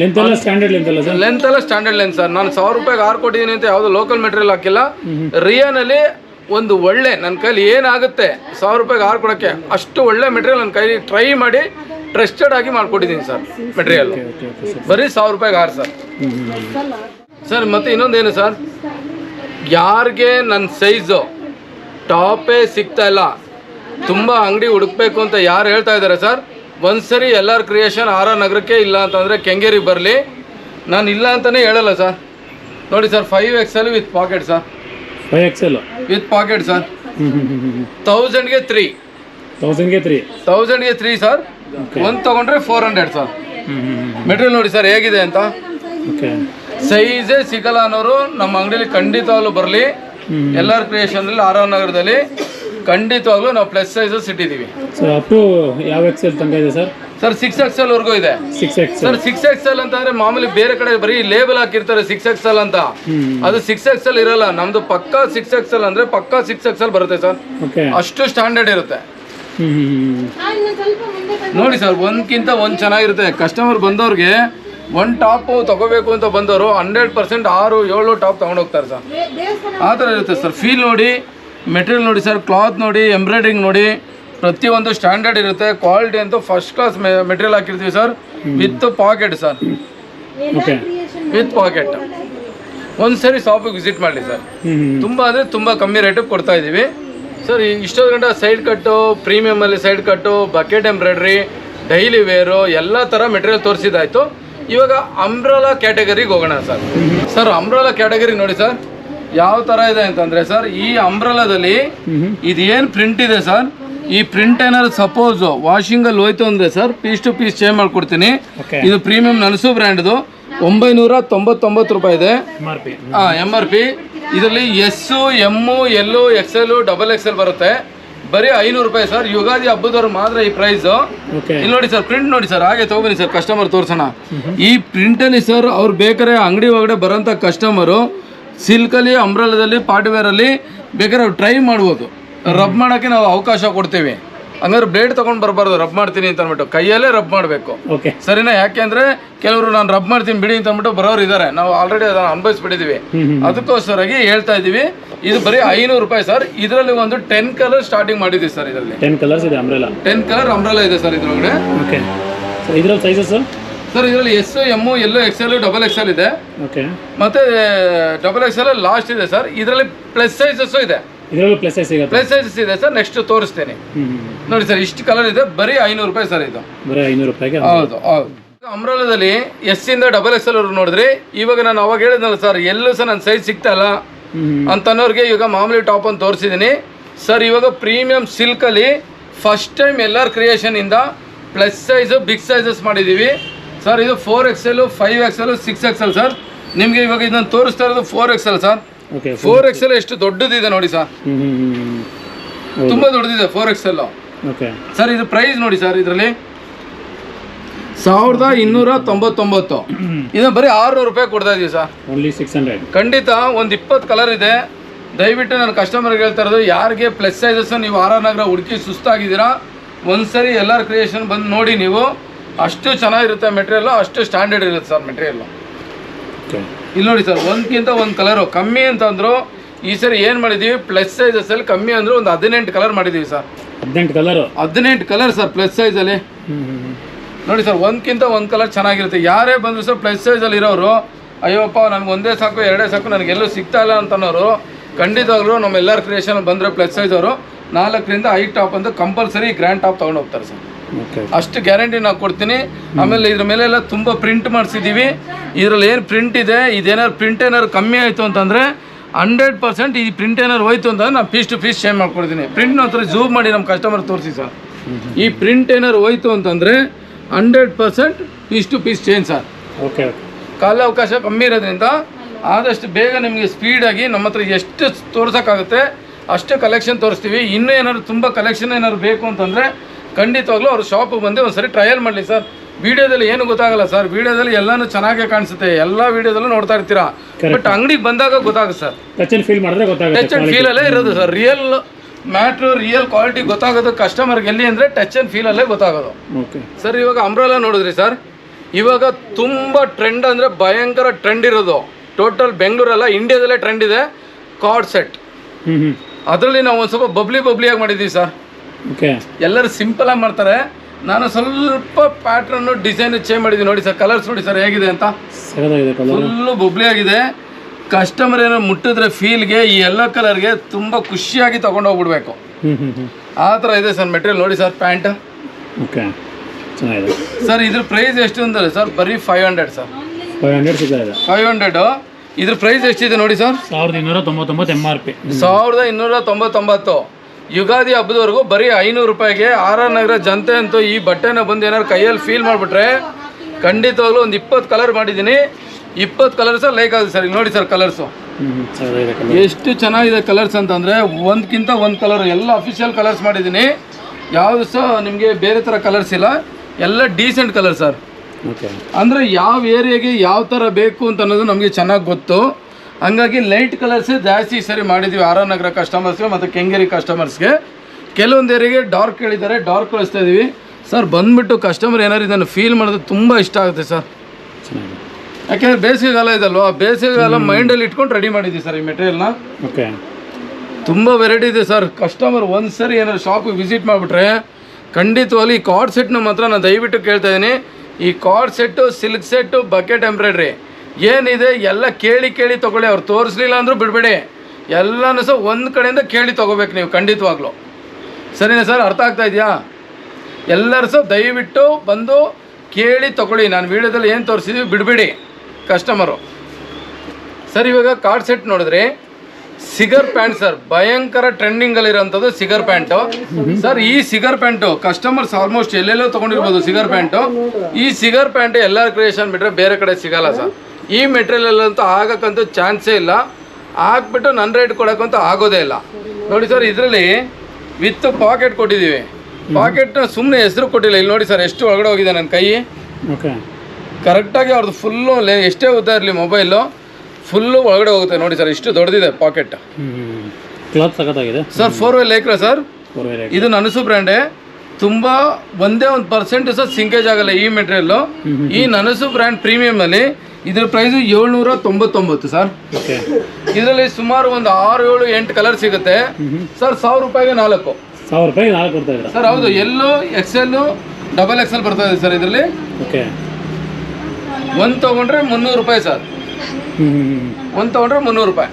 ಲೆಂತ್ ಎಲ್ಲ ಸ್ಟ್ಯಾಂಡರ್ಡ್ ಲೆಂತ್ ಅಲ್ಲ ಸರ್? ಲೆಂತ್ ಎಲ್ಲ ಸ್ಟ್ಯಾಂಡರ್ಡ್ ಲೆಂತ್ ಸರ್. ನಾನು ಸಾವಿರ ರೂಪಾಯಿಗೆ ಆರು ಕೊಟ್ಟಿದ್ದೀನಿ ಅಂತ ಯಾವುದು ಲೋಕಲ್ ಮೆಟೀರಿಯಲ್ ಹಾಕಿಲ್ಲ. ರಿಯಾನಲ್ಲಿ ಒಂದು ಒಳ್ಳೆ ನನ್ನ ಕೈಲಿ ಏನಾಗುತ್ತೆ ಸಾವಿರ ರೂಪಾಯಿಗೆ ಆರು ಕೊಡೋಕ್ಕೆ ಅಷ್ಟು ಒಳ್ಳೆ ಮೆಟೀರಿಯಲ್ ನನ್ನ ಕೈಲಿ ಟ್ರೈ ಮಾಡಿ ಟ್ರಸ್ಟೆಡ್ ಆಗಿ ಮಾಡ್ಕೊಟ್ಟಿದ್ದೀನಿ ಸರ್ ಮೆಟೀರಿಯಲ್ ಬರೀ ಸಾವಿರ ರೂಪಾಯಿಗೆ ಆರು ಸರ್. ಸರ್ ಮತ್ತೆ ಇನ್ನೊಂದೇನು ಸರ್? ಯಾರಿಗೆ ನನ್ನ ಸೈಜು ಟಾಪೇ ಸಿಗ್ತಾ ಇಲ್ಲ. ತುಂಬ ಅಂಗಡಿ ಹುಡುಕ್ಬೇಕು ಅಂತ ಯಾರು ಹೇಳ್ತಾ ಇದ್ದಾರೆ ಸರ್? ಒಂದ್ಸರಿ L R creation R R ನಗರಕ್ಕೆ ಇಲ್ಲ ಅಂತಂದರೆ ಕೆಂಗೇರಿಗೆ ಬರಲಿ. ನಾನು ಇಲ್ಲ ಅಂತಲೇ ಹೇಳಲ್ಲ ಸರ್. ನೋಡಿ sir five XL with pocket sir. Five XL with pocket sir. ತೌಸಂಡ್ಗೆ three ತೌಸಂಡ್ಗೆ ತ್ರೀ ತೌಸಂಡ್ಗೆ ತ್ರೀ ಸರ್. ಒಂದು ತೊಗೊಂಡ್ರೆ ಫೋರ್ ಹಂಡ್ರೆಡ್ ಸರ್. ಮೆಟೀರಿಯಲ್ ನೋಡಿ ಸರ್ ಹೇಗಿದೆ ಅಂತ? ಓಕೆ ಸೈಜೇ ಸಿಗಲ್ಲ ಅನ್ನೋರು ನಮ್ಮ ಅಂಗಡಿಲಿ ಖಂಡಿತವಾಗ್ಲೂ ಬರಲಿ. L R creation R R ನಗರದಲ್ಲಿ ಖಂಡಿತವಾಗ್ಲೂ ನಾವು ಪ್ಲಸ್ ಸೈಜಸ್ ಇಟ್ಟಿದ್ದೀವಿ ಸರ್ ಅಪ್ ಟು ಯಾವ ಎಕ್ಸೆಲ್ ತನಕ ಇದೆ ಸರ್ ಸರ್ ಸಿಕ್ಸ್ ಎಕ್ಸೆಲ್ ವರ್ಗೂ ಇದೆ. Six XL sir six XL ಅಂತಂದ್ರೆ ಮಾಮೂಲಿ ಬೇರೆ ಕಡೆ ಬರೀ ಲೇಬಲ್ ಹಾಕಿರ್ತಾರೆ ಸಿಕ್ಸ್ ಎಕ್ಸೆಲ್ ಅಂತ. ಅದು ಸಿಕ್ಸ್ ಎಕ್ಸೆಲ್ ಇರಲ್ಲ. ನಮ್ದು ಪಕ್ಕಾ ಸಿಕ್ಸ್ ಎಕ್ಸೆಲ್ ಅಂದ್ರೆ ಪಕ್ಕಾ ಸಿಕ್ಸ್ ಎಕ್ಸೆಲ್ ಬರುತ್ತೆ ಸರ್ ಓಕೆ ಅಷ್ಟು ಸ್ಟ್ಯಾಂಡರ್ಡ್ ಇರುತ್ತೆ. ನೋಡಿ ಸರ್ ಒಂದ್ಕಿಂತ ಒಂದ್ ಚೆನ್ನಾಗಿರುತ್ತೆ. ಕಸ್ಟಮರ್ ಬಂದವ್ರಿಗೆ ಒಂದ್ ಟಾಪ್ ತಗೋಬೇಕು ಅಂತ ಬಂದವರು ಹಂಡ್ರೆಡ್ ಪರ್ಸೆಂಟ್ ಆರು ಏಳು ಟಾಪ್ ತಗೊಂಡೋಗ್ತಾರೆ ಸರ್. ಆ ಥರ ಇರುತ್ತೆ ಸರ್. ಫೀಲ್ ನೋಡಿ ಮೆಟೀರಿಯಲ್ ನೋಡಿ ಸರ್ ಕ್ಲಾತ್ ನೋಡಿ ಎಂಬ್ರಾಯ್ಡ್ರಿಂಗ್ ನೋಡಿ ಪ್ರತಿಯೊಂದು ಸ್ಟ್ಯಾಂಡರ್ಡ್ ಇರುತ್ತೆ. ಕ್ವಾಲಿಟಿ ಅಂತೂ ಫಸ್ಟ್ ಕ್ಲಾಸ್ ಮೆಟೀರಿಯಲ್ ಹಾಕಿರ್ತೀವಿ sir. With pocket sir. Okay with pocket ಒಂದ್ಸರಿ ಶಾಪಿಗೆ ವಿಸಿಟ್ ಮಾಡಲಿ ಸರ್. ತುಂಬ ಅಂದರೆ ತುಂಬ ಕಮ್ಮಿ ರೇಟಿಗೆ ಕೊಡ್ತಾ ಇದ್ದೀವಿ ಸರ್ ಇಷ್ಟೊಂದು ಗಂಟೆ ಸೈಡ್ ಕಟ್ಟು ಪ್ರೀಮಿಯಮಲ್ಲಿ side cut bucket embroidery daily wear ಎಲ್ಲ ಥರ ಮೆಟೀರಿಯಲ್ ತೋರಿಸಿದಾಯ್ತು ಇವಾಗ ಅಂಬ್ರೋಲಾ ಕ್ಯಾಟಗರಿಗೆ ಹೋಗೋಣ ಸರ್. ಸರ್ ಅಂಬ್ರೋಲಾ ಕ್ಯಾಟಗರಿ ನೋಡಿ ಸರ್. ಯಾವ ತರ ಇದೆ ಅಂತಂದ್ರೆ ಸರ್ ಈ ಅಂಬ್ರಲದಲ್ಲಿ ಇದು ಏನ್ ಪ್ರಿಂಟ್ ಇದೆ ಸರ್? ಈ ಪ್ರಿಂಟ್ ಏನಾದ್ರು ಸಪೋಸ್ ವಾಷಿಂಗಲ್ಲಿ ಹೋಯ್ತು ಅಂದ್ರೆ sir piece to piece change ಮಾಡ್ಕೊಡ್ತೀನಿ. ಇದು ಪ್ರೀಮಿಯಂ ನನಸು ಬ್ರ್ಯಾಂಡ್ದು ಒಂಬೈನೂರ ತೊಂಬತ್ತೊಂಬತ್ತು ರೂಪಾಯಿ ಇದೆ. M R P M R P ಇದರಲ್ಲಿ S M L XL double XL ಬರುತ್ತೆ. ಬರೀ ಐನೂರು ರೂಪಾಯಿ ಸರ್. ಯುಗಾದಿ ಹಬ್ಬದವ್ರು ಮಾತ್ರ ಈ ಪ್ರೈಸ್ ಇಲ್ಲಿ ನೋಡಿ ಸರ್ ಪ್ರಿಂಟ್ ನೋಡಿ ಸರ್. ಹಾಗೆ ತಗೊಬನ್ನಿ ಸರ್ ಕಸ್ಟಮರ್ ತೋರ್ಸೋಣ. ಈ ಪ್ರಿಂಟಲ್ಲಿ ಸರ್ ಅವ್ರು ಬೇಕಾದ್ರೆ ಅಂಗಡಿ ಒಳಗಡೆ ಬರೋಂಥ ಕಸ್ಟಮರು ಸಿಲ್ಕಲ್ಲಿ ಅಂಬ್ರಲದಲ್ಲಿ ಪಾರ್ಟಿವೇರಲ್ಲಿ ಬೇಕಾದ್ರೆ ಅವ್ರು ಟ್ರೈ ಮಾಡ್ಬೋದು. ರಬ್ ಮಾಡೋಕ್ಕೆ ನಾವು ಅವಕಾಶ ಕೊಡ್ತೀವಿ. ಹಂಗಾದ್ರೆ ಬ್ಲೇಡ್ ತಗೊಂಡ್ ಬರಬಾರ್ದು ರಬ್ ಮಾಡ್ತೀನಿ ಅಂತ ಅಂದ್ಬಿಟ್ಟು. ಕೈಯಲ್ಲೇ ರಬ್ ಮಾಡಬೇಕು. ಓಕೆ ಸರಿನಾ? ಯಾಕೆ ಅಂದ್ರೆ ಕೆಲವರು ನಾನು ರಬ್ ಮಾಡ್ತೀನಿ ಬಿಡಿ ಅಂತ ಅಂದ್ಬಿಟ್ಟು ಬರೋರು ಇದ್ದಾರೆ ನಾವು ಆಲ್ರೆಡಿ ಅದನ್ನ ಹ್ಞೂ ಅದಕ್ಕೋಸ್ಕರಾಗಿ ಹೇಳ್ತಾ ಇದೀವಿ. ಇದು ಬರೀ ಐನೂರು ರೂಪಾಯಿ ಸರ್ ಇದರಲ್ಲಿ ಒಂದು ಟೆನ್ ಕಲರ್ ಸ್ಟಾರ್ಟಿಂಗ್ ಮಾಡಿದ್ವಿ ಸರ್ ಇದರಲ್ಲಿ. ಟೆನ್ ಕಲರ್ಸ್ ಇದೆ ಅಂಬ್ರೆಲಾ ಟೆನ್ ಕಲರ್ ಅಂಬ್ರೆಲಾ ಇದೆ ಸರ್ ಇದ್ರೊಳಗಡೆ. ಓಕೆ ಇದರಲ್ಲಿ ಸೈಜಸ್ ಸರ್ ಇದರಲ್ಲಿ S M L XL double XL ಇದೆ. ಓಕೆ ಮತ್ತೆ ಡಬಲ್ ಎಕ್ಸೆಲ್ ಲಾಸ್ಟ್ ಇದೆ ಸರ್ ಇದರಲ್ಲಿ ಪ್ಲಸ್ ಸೈಜಸ್ ಇದೆ. ಇದರಲ್ಲೂ ಪ್ಲಸ್ ಸೈಜ್ ಸಿಗುತ್ತೆ. ಪ್ಲಸ್ ಸೈಜಸ್ ಇದೆ ಸರ್ ನೆಕ್ಸ್ಟ್ ತೋರಿಸ್ತೇನೆ. ನೋಡಿ ಸರ್ ಇಷ್ಟು ಕಲರ್ ಇದೆ ಬರೀ ಐನೂರು ರೂಪಾಯಿ ಸರ್ ಇದು. ಬರೀ ಐನೂರು ರೂಪಾಯಿಗೆ ಹೌದು ಹೌದು. ಅಮ್ರಾಲದಲ್ಲಿ ಎಸ್ ಇಂದ ಡಬಲ್ ಎಸ್ ಎಲ್ ನೋಡಿದ್ರಿ ಇವಾಗ ನಾನು ಅವಾಗ ಹೇಳಿದ್ನಲ್ಲ ಸರ್ ಎಲ್ಲೂ ಸರ್ ನನ್ನ ಸೈಜ್ ಸಿಗ್ತಾ ಇಲ್ಲ. ಅಂತನೋರಿಗೆ ಇವಾಗ ಮಾಮೂಲಿ ಟಾಪ್ ಅಂತ ತೋರಿಸಿದ್ದೀನಿ ಸರ್ ಇವಾಗ ಪ್ರೀಮಿಯಂ ಸಿಲ್ಕಲ್ಲಿ ಫಸ್ಟ್ ಟೈಮ್ ಎಲ್ ಆರ್ ಕ್ರಿಯೇಷನಿಂದ ಪ್ಲಸ್ ಸೈಜು ಬಿಗ್ ಸೈಜಸ್ ಮಾಡಿದ್ದೀವಿ ಸರ್ ಇದು four XL five XL six XL sir. ನಿಮಗೆ ಇವಾಗ ಇದನ್ನು ತೋರಿಸ್ತಾ ಇರೋದು four XL sir. Four XL ಎಷ್ಟು ದೊಡ್ಡದಿದೆ ನೋಡಿ ಸರ್. ತುಂಬ ದೊಡ್ಡದಿದೆ ಫೋರ್ ಎಕ್ಸೆಲ್ ಓಕೆ ಸರ್ ಇದು ಪ್ರೈಸ್ ನೋಡಿ ಸರ್ ಇದರಲ್ಲಿ ಸಾವಿರದ ಇನ್ನೂರ ತೊಂಬತ್ತೊಂಬತ್ತು. ಇದು ಬರೀ ಆರ್ನೂರು ರೂಪಾಯಿ ಕೊಡ್ತಾ ಇದೀವಿ ಸರ್. ಓನ್ಲಿ ಸಿಕ್ಸ್ ಹಂಡ್ರೆಡ್ ಖಂಡಿತ ಒಂದು ಇಪ್ಪತ್ತು ಕಲರ್ ಇದೆ. ದಯವಿಟ್ಟು ನಾನು ಕಸ್ಟಮರ್ಗೆ ಹೇಳ್ತಾ ಇರೋದು ಯಾರಿಗೆ ಪ್ಲಸ್ ಸೈಜಸ್ ನೀವು ಆರ್ ನಗರ ಹುಡುಕಿ ಸುಸ್ತಾಗಿದ್ದೀರಾ ಒಂದ್ಸರಿ ಎಲ್ಲರ ಕ್ರಿಯೇಷನ್ ಬಂದು ನೋಡಿ ನೀವು. ಅಷ್ಟು ಚೆನ್ನಾಗಿರುತ್ತೆ ಮೆಟೀರಿಯಲ್ಲು ಅಷ್ಟು ಸ್ಟ್ಯಾಂಡರ್ಡ್ ಇರುತ್ತೆ ಸರ್ ಮೆಟೀರಿಯಲ್ಲು ಓಕೆ ಇಲ್ಲಿ ನೋಡಿ ಸರ್ ಒಂದ್ಕಿಂತ ಒಂದು ಕಲರು ಕಮ್ಮಿ ಅಂತಂದ್ರು ಈ ಸರಿ ಏನು ಮಾಡಿದ್ದೀವಿ ಪ್ಲಸ್ ಸೈಜಸಲ್ಲಿ ಕಮ್ಮಿ ಅಂದ್ರೆ ಒಂದು ಹದಿನೆಂಟು ಕಲರ್ ಮಾಡಿದ್ದೀವಿ ಸರ್. ಹದಿನೆಂಟು ಕಲರು ಹದಿನೆಂಟು ಕಲರ್ ಸರ್ ಪ್ಲಸ್ ಸೈಜಲ್ಲಿ ನೋಡಿ ಸರ್ ಒಂದ್ಕಿಂತ ಒಂದು ಕಲರ್ ಚೆನ್ನಾಗಿರುತ್ತೆ. ಯಾರೇ ಬಂದ್ರು ಸರ್ ಪ್ಲಸ್ ಸೈಜಲ್ಲಿ ಇರೋರು ಅಯ್ಯೋಪ್ಪ ನನಗೆ ಒಂದೇ ಸಾಕು ಎರಡೇ ಸಾಕು ನನಗೆ ಎಲ್ಲೂ ಸಿಗ್ತಾ ಇಲ್ಲ ಅಂತನೋರು ಖಂಡಿತವಾಗ್ಲೂ ನಮ್ಮೆಲ್ಲರ ಕ್ರಿಯೇಷನ್ ಬಂದರೆ ಪ್ಲಸ್ ಸೈಜ್ ಅವರು. ನಾಲ್ಕರಿಂದ ಐದು ಟಾಪ್ ಅಂತ ಕಂಪಲ್ಸರಿ ಗ್ರ್ಯಾಂಡ್ ಟಾಪ್ ತೊಗೊಂಡು ಹೋಗ್ತಾರೆ ಸರ್. ಅಷ್ಟು ಗ್ಯಾರಂಟಿ ನಾವು ಕೊಡ್ತೀನಿ. ಆಮೇಲೆ ಇದ್ರ ಮೇಲೆಲ್ಲ ತುಂಬ ಪ್ರಿಂಟ್ ಮಾಡಿಸಿದ್ದೀವಿ ಇದರಲ್ಲಿ ಏನು ಪ್ರಿಂಟ್ ಇದೆ? ಇದೇನಾದ್ರು ಪ್ರಿಂಟ್ ಏನಾದ್ರು ಕಮ್ಮಿ ಆಯಿತು ಅಂತಂದರೆ ಹಂಡ್ರೆಡ್ ಪರ್ಸೆಂಟ್ ಈ ಪ್ರಿಂಟ್ ಏನಾದ್ರು ಹೋಯ್ತು ಅಂತಂದ್ರೆ ನಾನು ಪೀಸ್ ಟು ಪೀಸ್ ಚೇಂಜ್ ಮಾಡ್ಕೊಡ್ತೀನಿ. ಪ್ರಿಂಟ್ ಒಂಥರ ಜೂಮ್ ಮಾಡಿ ನಮ್ಮ ಕಸ್ಟಮರ್ ತೋರಿಸಿ ಸರ್ ಈ ಪ್ರಿಂಟ್ ಏನಾದ್ರು ಹೋಯ್ತು ಅಂತಂದರೆ hundred percent piece to piece change sir okay okay ಕಾಲ ಅವಕಾಶ ಕಮ್ಮಿ ಇರೋದ್ರಿಂದ ಆದಷ್ಟು ಬೇಗ ನಿಮಗೆ ಸ್ಪೀಡಾಗಿ ನಮ್ಮ ಹತ್ರ ಎಷ್ಟು ತೋರ್ಸೋಕ್ಕಾಗುತ್ತೆ ಅಷ್ಟು ಕಲೆಕ್ಷನ್ ತೋರಿಸ್ತೀವಿ. ಇನ್ನೂ ಏನಾದ್ರು ತುಂಬ ಕಲೆಕ್ಷನ್ ಏನಾದ್ರು ಬೇಕು ಅಂತಂದರೆ ಖಂಡಿತವಾಗ್ಲೂ ಅವ್ರ ಶಾಪ್ ಬಂದು ಒಂದ್ಸರಿ ಟ್ರಯಲ್ ಮಾಡಲಿ ಸರ್ ವಿಡಿಯೋದಲ್ಲಿ ಏನು ಗೊತ್ತಾಗಲ್ಲ ಸರ್ ವಿಡಿಯೋದಲ್ಲಿ ಎಲ್ಲಾನು ಚೆನ್ನಾಗೇ ಕಾಣಿಸುತ್ತೆ. ಎಲ್ಲ ವಿಡಿಯೋದಲ್ಲೂ ನೋಡ್ತಾ ಇರ್ತೀರಾ. ಬಟ್ ಅಂಗಡಿಗೆ ಬಂದಾಗ ಗೊತ್ತಾಗುತ್ತೆ ಸರ್ ಟಚ್ ಅಂಡ್ ಫೀಲ್ ಮಾಡಿದ್ರೆ ಟಚ್ ಅಂಡ್ ಫೀಲಲ್ಲೇ ಇರೋದು sir real matter real quality ಗೊತ್ತಾಗೋದು ಕಸ್ಟಮರ್ಗೆ ಎಲ್ಲಿ ಅಂದರೆ ಟಚ್ ಆ್ಯಂಡ್ ಫೀಲಲ್ಲೇ ಗೊತ್ತಾಗೋದು. ಓಕೆ ಸರ್ ಇವಾಗ ಅಂಬ್ರೆಲಾ ನೋಡಿದ್ರಿ ಸರ್ ಇವಾಗ ತುಂಬ ಟ್ರೆಂಡ್ ಅಂದರೆ ಭಯಂಕರ ಟ್ರೆಂಡ್ ಇರೋದು. ಟೋಟಲ್ ಬೆಂಗಳೂರಲ್ಲ ಇಂಡಿಯಾದಲ್ಲೇ ಟ್ರೆಂಡ್ ಇದೆ. ಕಾರ್ಡ್ ಸೆಟ್ ಅದರಲ್ಲಿ ನಾವು ಒಂದು ಸ್ವಲ್ಪ ಬಬ್ಲಿ ಬಬ್ಲಿಯಾಗಿ ಮಾಡಿದ್ದೀವಿ ಸರ್ ಓಕೆ ಎಲ್ಲರೂ ಸಿಂಪಲಾಗಿ ಮಾಡ್ತಾರೆ. ನಾನು ಸ್ವಲ್ಪ ಪ್ಯಾಟ್ರನ್ನು ಡಿಸೈನ್ ಚೇಂಜ್ ಮಾಡಿದ್ದೀನಿ ನೋಡಿ ಸರ್. ಕಲರ್ಸ್ ನೋಡಿ ಸರ್ ಹೇಗಿದೆ ಅಂತ. ಫುಲ್ಲು ಬಬ್ಲಿ ಆಗಿದೆ. ಕಸ್ಟಮರ್ ಏನೋ ಮುಟ್ಟಿದ್ರೆ ಫೀಲ್ಗೆ ಈ ಎಲ್ಲ ಕಲರ್ಗೆ ತುಂಬ ಖುಷಿಯಾಗಿ ತೊಗೊಂಡು ಹೋಗ್ಬಿಡ್ಬೇಕು. ಹ್ಞೂ ಹ್ಞೂ ಹ್ಞೂ ಆ ಥರ ಇದೆ ಸರ್ ಮೆಟೀರಿಯಲ್ ನೋಡಿ ಸರ್ ಪ್ಯಾಂಟ್. ಓಕೆ ಚೆನ್ನಾಗಿದೆ. ಸರ್ ಇದ್ರ ಪ್ರೈಸ್ ಎಷ್ಟು ಅಂದರೆ ಸರ್? ಬರೀ five hundred sir. Five hundred ಸಿಗ್ತಾ ಇದೆ. ಫೈವ್ ಹಂಡ್ರೆಡು ಇದ್ರ ಪ್ರೈಸ್ ಎಷ್ಟಿದೆ ನೋಡಿ ಸರ್? ಸಾವಿರದ ಇನ್ನೂರ ತೊಂಬತ್ತೊಂಬತ್ತು ಎಂ ಆರ್ ಪಿ ಸಾವಿರದ ಇನ್ನೂರ ತೊಂಬತ್ತೊಂಬತ್ತು. ಯುಗಾದಿ ಹಬ್ಬದವರೆಗೂ ಬರೀ ಐನೂರು ರೂಪಾಯಿಗೆ ಆರ್ ಆರ್ ನಗರ ಜನತೆ ಅಂತೂ ಈ ಬಟ್ಟೆನ ಬಂದು ಏನಾದ್ರು ಕೈಯಲ್ಲಿ ಫೀಲ್ ಮಾಡಿಬಿಟ್ರೆ ಖಂಡಿತವಾಗ್ಲೂ ಒಂದು ಇಪ್ಪತ್ತು ಕಲರ್ ಮಾಡಿದ್ದೀನಿ. ಇಪ್ಪತ್ತು ಕಲರ್ಸ್ ಲೈಕ್ ಆಗುತ್ತೆ ಸರ್. ನೋಡಿ ಸರ್ ಕಲರ್ಸು ಎಷ್ಟು ಚೆನ್ನಾಗಿದೆ ಕಲರ್ಸ್ ಅಂತಂದರೆ ಒಂದಕ್ಕಿಂತ ಒಂದು ಕಲರ್ ಎಲ್ಲ ಅಫಿಷಿಯಲ್ ಕಲರ್ಸ್ ಮಾಡಿದ್ದೀನಿ. ಯಾವುದು ಸಹ ನಿಮಗೆ ಬೇರೆ ಥರ ಕಲರ್ಸ್ ಇಲ್ಲ. ಎಲ್ಲ ಡೀಸೆಂಟ್ ಕಲರ್ ಸರ್. ಓಕೆ ಅಂದರೆ ಯಾವ ಏರಿಯಾಗೆ ಯಾವ ಥರ ಬೇಕು ಅಂತ ಅನ್ನೋದು ನಮಗೆ ಚೆನ್ನಾಗಿ ಗೊತ್ತು. ಹಂಗಾಗಿ ಲೈಟ್ ಕಲರ್ಸ್ ಜಾಸ್ತಿ ಈ ಸರಿ ಮಾಡಿದ್ದೀವಿ ಆರ್ ಆರ್ ನಗರ ಕಸ್ಟಮರ್ಸ್ಗೆ ಮತ್ತು ಕೆಂಗೇರಿ ಕಸ್ಟಮರ್ಸ್ಗೆ ಕೆಲವೊಂದೇರಿಗೆ ಡಾರ್ಕ್ ಕೇಳಿದ್ದಾರೆ ಡಾರ್ಕ್ ಕಳಿಸ್ತಾ ಇದ್ದೀವಿ ಸರ್ ಬಂದುಬಿಟ್ಟು ಕಸ್ಟಮರ್ ಏನಾರು ಇದನ್ನು ಫೀಲ್ ಮಾಡೋದು ತುಂಬ ಇಷ್ಟ ಆಗುತ್ತೆ ಸರ್ ಯಾಕೆಂದರೆ ಬೇಸಿಗೆಗಾಲ ಇದಲ್ವಾ? ಬೇಸಿಗೆಗಾಲ ಮೈಂಡಲ್ಲಿ ಇಟ್ಕೊಂಡು ರೆಡಿ ಮಾಡಿದ್ದೀವಿ ಸರ್ ಈ ಮೆಟೀರಿಯಲ್ನ ಓಕೆ. ತುಂಬ ವೆರೈಟಿ ಇದೆ ಸರ್ ಕಸ್ಟಮರ್ ಒಂದು ಸರಿ ಏನಾದ್ರು ಶಾಪಿಗೆ ವಿಸಿಟ್ ಮಾಡಿಬಿಟ್ರೆ ಖಂಡಿತವಾಗಿ ಈ ಕಾರ್ಡ್ ಸೆಟ್ನ ಮಾತ್ರ ನಾನು ದಯವಿಟ್ಟು ಕೇಳ್ತಾ ಇದ್ದೀನಿ ಈ card set silk set bucket embroidery ಏನಿದೆ ಎಲ್ಲ ಕೇಳಿ ಕೇಳಿ ತೊಗೊಳ್ಳಿ, ಅವ್ರು ತೋರಿಸ್ಲಿಲ್ಲ ಅಂದರೂ ಬಿಡಬೇಡಿ. ಎಲ್ಲನೂ ಸಹ ಒಂದು ಕಡೆಯಿಂದ ಕೇಳಿ ತೊಗೋಬೇಕು ನೀವು, ಖಂಡಿತವಾಗ್ಲೂ. ಸರಿನಾ ಸರ್, ಅರ್ಥ ಆಗ್ತಾ ಇದೆಯಾ? ಎಲ್ಲರೂ ಸಹ ದಯವಿಟ್ಟು ಬಂದು ಕೇಳಿ ತೊಗೊಳ್ಳಿ. ನಾನು ವೀಡಿಯೋದಲ್ಲಿ ಏನು ತೋರಿಸಿದ್ವಿ ಬಿಡಬೇಡಿ, ಕಸ್ಟಮರು. ಸರ್, ಇವಾಗ ಕಾರ್ಡ್ ಸೆಟ್ ನೋಡಿದ್ರಿ? ಸಿಗರ್ ಪ್ಯಾಂಟ್ ಸರ್, ಭಯಂಕರ ಟ್ರೆಂಡಿಂಗಲ್ಲಿರೋಂಥದ್ದು ಸಿಗರ್ ಪ್ಯಾಂಟು. ಸರ್, ಈ ಸಿಗರ್ ಪ್ಯಾಂಟು ಕಸ್ಟಮರ್ಸ್ ಆಲ್ಮೋಸ್ಟ್ ಎಲ್ಲೆಲ್ಲೋ ತೊಗೊಂಡಿರ್ಬೋದು ಸಿಗರ್ ಪ್ಯಾಂಟು. ಈ ಸಿಗರ್ ಪ್ಯಾಂಟು ಎಲ್ಲ ಕ್ರಿಯೇಷನ್ ಬಿಟ್ಟರೆ ಬೇರೆ ಕಡೆ ಸಿಗಲ್ಲ ಸರ್. ಈ ಮೆಟೀರಿಯಲ್ ಅಂತೂ ಆಗಕ್ಕಂತೂ ಚಾನ್ಸೇ ಇಲ್ಲ. ಹಾಕ್ಬಿಟ್ಟು ನನ್ನ ರೇಟ್ ಕೊಡೋಕ್ಕಂತೂ ಆಗೋದೇ ಇಲ್ಲ. ನೋಡಿ ಸರ್ ಇದರಲ್ಲಿ ವಿತ್ ಪಾಕೆಟ್ ಕೊಟ್ಟಿದ್ದೀವಿ. ಪಾಕೆಟ್ ಸುಮ್ಮನೆ ಹೆಸರು ಕೊಟ್ಟಿಲ್ಲ. ಇಲ್ಲಿ ನೋಡಿ ಸರ್ ಎಷ್ಟು ಒಳಗಡೆ ಹೋಗಿದೆ ನನ್ನ ಕೈ. ಓಕೆ. ಕರೆಕ್ಟಾಗಿ ಅವ್ರದ್ದು ಫುಲ್ಲು ಎಷ್ಟೇ ಉದ್ದ ಇರಲಿ ಮೊಬೈಲು ಫುಲ್ಲು ಒಳಗಡೆ ಹೋಗುತ್ತೆ. ನೋಡಿ ಸರ್ ಇಷ್ಟು ದೊಡ್ಡದಿದೆ ಪಾಕೆಟ್. ಕ್ಲಾತ್ ಸಖತ್ತಾಗಿದೆ. Sir four way lycra sir? ಇದು ನನಸು ಬ್ರ್ಯಾಂಡೇ ತುಂಬ ಒಂದೇ ಒಂದು ಪರ್ಸೆಂಟ್ ಸಹ ಸಿಂಕೇಜ್ ಆಗಲ್ಲ ಈ ಮೆಟೀರಿಯಲ್ಲು. ಈ ನನಸು ಬ್ರ್ಯಾಂಡ್ ಪ್ರೀಮಿಯಮಲ್ಲಿ ಇದ್ರ ಪ್ರೈಸು ಏಳ್ನೂರ ತೊಂಬತ್ತೊಂಬತ್ತು ಸರ್ ಓಕೆ ಇದರಲ್ಲಿ ಸುಮಾರು ಒಂದು ಆರು ಏಳು ಎಂಟು ಕಲರ್ ಸಿಗುತ್ತೆ. ಸರ್ ಸಾವಿರ ರೂಪಾಯಿಗೆ ನಾಲ್ಕು. ಸಾವಿರ ರೂಪಾಯಿಗೆ ನಾಲ್ಕು ಕೊಡ್ತಾ ಇದ್ದೀರಾ? ಸರ್ ಹೌದು ಎಲ್ಲು ಎಕ್ಸೆಲ್ ಡಬಲ್ ಎಕ್ಸೆಲ್ ಬರ್ತಾ ಇದೆ ಸರ್ ಇದರಲ್ಲಿ. ಓಕೆ ಒಂದು ತೊಗೊಂಡ್ರೆ ಮುನ್ನೂರು ರೂಪಾಯಿ ಸರ್ ಒಂದು ತೊಗೊಂಡ್ರೆ ಮುನ್ನೂರು ರೂಪಾಯಿ.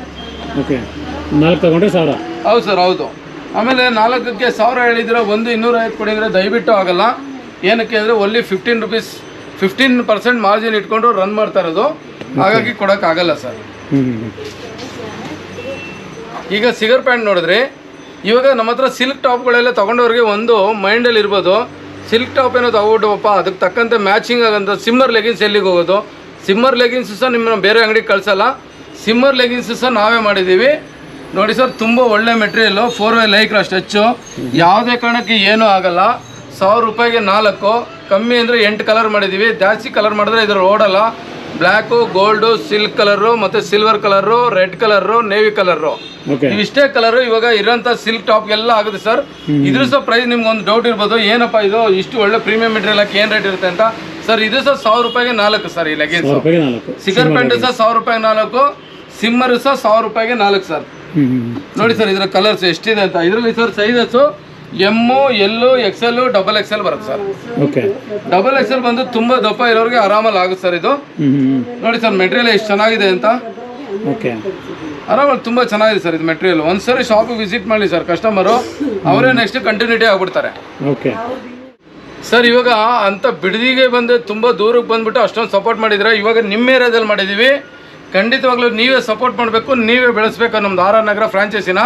ಓಕೆ ನಾಲ್ಕು ತಗೊಂಡ್ರೆ ಸಾವಿರ? ಹೌದು ಸರ್ ಹೌದು. ಆಮೇಲೆ ನಾಲ್ಕಕ್ಕೆ ಸಾವಿರ ಹೇಳಿದ್ರೆ ಒಂದು ಇನ್ನೂರ ಐದು ಕೊಡಿದ್ರೆ ದಯವಿಟ್ಟು ಆಗಲ್ಲ. ಏನಕ್ಕೆ ಅಂದರೆ only fifteen rupees fifteen percent margin ಇಟ್ಕೊಂಡು ರನ್ ಮಾಡ್ತಾ ಇರೋದು. ಹಾಗಾಗಿ ಕೊಡೋಕ್ಕಾಗಲ್ಲ ಸರ್. ಈಗ ಸಿಗರ್ ಪ್ಯಾಂಟ್ ನೋಡಿದ್ರಿ ಇವಾಗ ನಮ್ಮ ಹತ್ರ ಸಿಲ್ಕ್ ಟಾಪ್ಗಳೆಲ್ಲ ತೊಗೊಂಡವ್ರಿಗೆ ಒಂದು ಮೈಂಡಲ್ಲಿ ಇರ್ಬೋದು. ಸಿಲ್ಕ್ ಟಾಪ್ ಏನೋ ತಗೊಬಿಟ್ಟವಪ್ಪ ಅದಕ್ಕೆ ತಕ್ಕಂತೆ ಮ್ಯಾಚಿಂಗ್ ಆಗಂತ ಸಿಮ್ಮರ್ ಲೆಗಿನ್ಸ್ ಎಲ್ಲಿಗೆ ಹೋಗೋದು? ಸಿಮ್ಮರ್ ಲೆಗಿನ್ಸ್ ಸಹ ನಿಮ್ಮನ್ನ ಬೇರೆ ಅಂಗಡಿಗೆ ಕಳಿಸಲ್ಲ. ಸಿಮ್ಮರ್ ಲೆಗಿನ್ಸ್ ಸಹ ನಾವೇ ಮಾಡಿದ್ದೀವಿ. ನೋಡಿ ಸರ್ ತುಂಬ ಒಳ್ಳೆ material four way lycra stretch ಯಾವುದೇ ಕಾರಣಕ್ಕೆ ಏನೂ ಆಗಲ್ಲ. ಸಾವಿರ ರೂಪಾಯಿಗೆ ನಾಲ್ಕು. ಕಮ್ಮಿ ಅಂದರೆ ಎಂಟು ಕಲರ್ ಮಾಡಿದ್ದೀವಿ ಜಾಸ್ತಿ ಕಲರ್ ಮಾಡಿದ್ರೆ ಇದ್ರ ಓಡಲ್ಲ. ಬ್ಲ್ಯಾಕು ಗೋಲ್ಡು ಸಿಲ್ಕ್ ಕಲರು ಮತ್ತು silver colour red colour navy colour okay ಇವಿಷ್ಟೇ colour ಇವಾಗ ಇರೋಂಥ ಸಿಲ್ಕ್ ಟಾಪ್ ಎಲ್ಲ ಆಗುತ್ತೆ ಸರ್ ಇದ್ರ ಸಹ ಪ್ರೈಸ್ ನಿಮ್ಗೆ ಒಂದು ಡೌಟ್ ಇರ್ಬೋದು. ಏನಪ್ಪ ಇದು? ಇಷ್ಟು ಒಳ್ಳೆ ಪ್ರೀಮಿಯಂ ಮೆಟೀರಿಯಲ್ ಹಾಕಿ ಏನು ರೇಟ್ ಇರುತ್ತೆ ಅಂತ. ಸರ್ ಇದು ಸಹ ಸಾವಿರ ರೂಪಾಯಿಗೆ ನಾಲ್ಕು ಸರ್ ಈ ಲಗೇಜ್ ಸಿಗರ್ ಪ್ಯಾಂಟ್ ಸಹ ಸಾವಿರ ರೂಪಾಯಿ ನಾಲ್ಕು. ಸಿಮ್ಮರ್ ಸಹ ಸಾವಿರ ರೂಪಾಯಿಗೆ ನಾಲ್ಕು ಸರ್ ನೋಡಿ ಸರ್ ಇದರ ಕಲರ್ಸ್ ಎಷ್ಟಿದೆ ಅಂತ. ಇದರಲ್ಲಿ sir sizes M L XL double XL ಬರುತ್ತೆ ಸರ್. ಓಕೆ. ಡಬಲ್ ಎಕ್ಸೆಲ್ ಬಂದು ತುಂಬಾ ದಪ್ಪ ಇರೋರಿಗೆ ಆರಾಮಲ್ಲಿ ಆಗುತ್ತೆ ಸರ್ ಇದು. ನೋಡಿ ಸರ್ ಮೆಟೀರಿಯಲ್ ಎಷ್ಟು ಚೆನ್ನಾಗಿದೆ ಅಂತ. ಓಕೆ. ಆರಾಮಲ್ಲಿ ತುಂಬ ಚೆನ್ನಾಗಿದೆ ಸರ್ ಇದು ಮೆಟೀರಿಯಲ್ ಒಂದ್ಸರಿ ಶಾಪಿಗೆ ವಿಸಿಟ್ ಮಾಡಿ ಸರ್ ಕಸ್ಟಮರು ಅವರೇ ನೆಕ್ಸ್ಟ್ ಕಂಟಿನ್ಯೂಟಿ ಆಗ್ಬಿಡ್ತಾರೆ. ಓಕೆ. ಸರ್ ಇವಾಗ ಅಂತ ಬಿಡದಿಗೆ ಬಂದು ತುಂಬ ದೂರಕ್ಕೆ ಬಂದ್ಬಿಟ್ಟು ಅಷ್ಟೊಂದು ಸಪೋರ್ಟ್ ಮಾಡಿದ್ರೆ ಇವಾಗ ನಿಮ್ಮ ಏರಿಯಾದಲ್ಲಿ ಮಾಡಿದ್ದೀವಿ. ಖಂಡಿತವಾಗ್ಲೂ ನೀವೇ ಸಪೋರ್ಟ್ ಮಾಡಬೇಕು ನೀವೇ ಬೆಳೆಸ್ಬೇಕು ನಮ್ದು ಆರ್ ಆರ್ ನಗರ ಫ್ರಾಂಚೈಸಿನ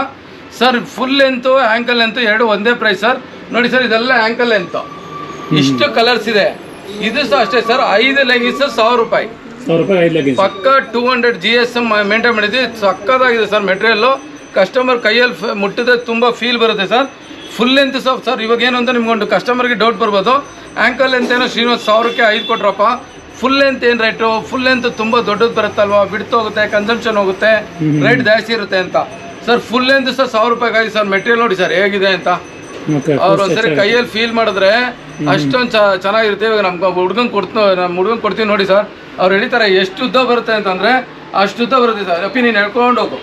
sir full length ankle length ಎರಡು ಒಂದೇ ಪ್ರೈಸ್ ಸರ್. ನೋಡಿ ಸರ್ ಇದೆಲ್ಲ ಆ್ಯಂಕಲ್ ಲೆಂತು ಇಷ್ಟು ಕಲರ್ಸ್ ಇದೆ. ಇದು ಸಹ ಅಷ್ಟೇ ಸರ್. ಐದು ಲೆಗಿನ್ಸ್ ಸಾವಿರ ರೂಪಾಯಿ. ಪಕ್ಕ two hundred G S M maintain ಮಾಡಿದ್ವಿ. ಸಕ್ಕದಾಗಿದೆ ಸರ್ ಮೆಟೀರಿಯಲ್ಲು ಕಸ್ಟಮರ್ ಕೈಯಲ್ಲಿ ಫ- ಮುಟ್ಟಿದ್ರೆ ತುಂಬ ಫೀಲ್ ಬರುತ್ತೆ sir. Full length soft sir ಇವಾಗ ಏನು ಅಂತ ನಿಮ್ಗೊಂದು ಕಸ್ಟಮರ್ಗೆ ಡೌಟ್ ಬರ್ಬೋದು. ಆ್ಯಂಕಲ್ ಲೆಂತ್ ಏನೋ ಶ್ರೀನಿವಾಸ್ ಸಾವಿರಕ್ಕೆ ಐದು ಕೊಟ್ರಪ್ಪ. ಫುಲ್ ಲೆಂತ್ ಏನು ರೇಟು ಫುಲ್ ಲೆಂತ್ ತುಂಬ ದೊಡ್ಡದು ಬರುತ್ತಲ್ವ? ಬಿಡ್ತೋಗುತ್ತೆ ಕನ್ಸಂಪ್ಷನ್ ಹೋಗುತ್ತೆ. ರೇಟ್ ಜಾಸ್ತಿ ಇರುತ್ತೆ ಅಂತ. ಸರ್ ಫುಲ್ ಲೆಂತ್ ಸರ್ ಸಾವಿರ ರೂಪಾಯಿ ಆಗಿದೆ ಸರ್ ಮೆಟೀರಿಯಲ್ ನೋಡಿ ಸರ್ ಹೇಗಿದೆ ಅಂತ. ಅವ್ರು ಒಂದ್ಸರಿ ಕೈಯಲ್ಲಿ ಫೀಲ್ ಮಾಡಿದ್ರೆ ಅಷ್ಟೊಂದು ಚ ಚೆನ್ನಾಗಿರುತ್ತೆ. ಇವಾಗ ನಮ್ಗೆ ಹುಡ್ಗಂಗೆ ಕೊಡ್ತು ನಮ್ಮ ಹುಡ್ಗಂಗೆ ಕೊಡ್ತೀವಿ ನೋಡಿ ಸರ್. ಅವ್ರು ಹೇಳ್ತಾರೆ ಎಷ್ಟು ಉದ್ದ ಬರುತ್ತೆ? ಅಂತಂದ್ರೆ ಅಷ್ಟು ಉದ್ದ ಬರುತ್ತೆ ಸರ್. ಅಪ್ಪಿ ನೀನು ಹೇಳ್ಕೊಂಡು ಹೋಗು.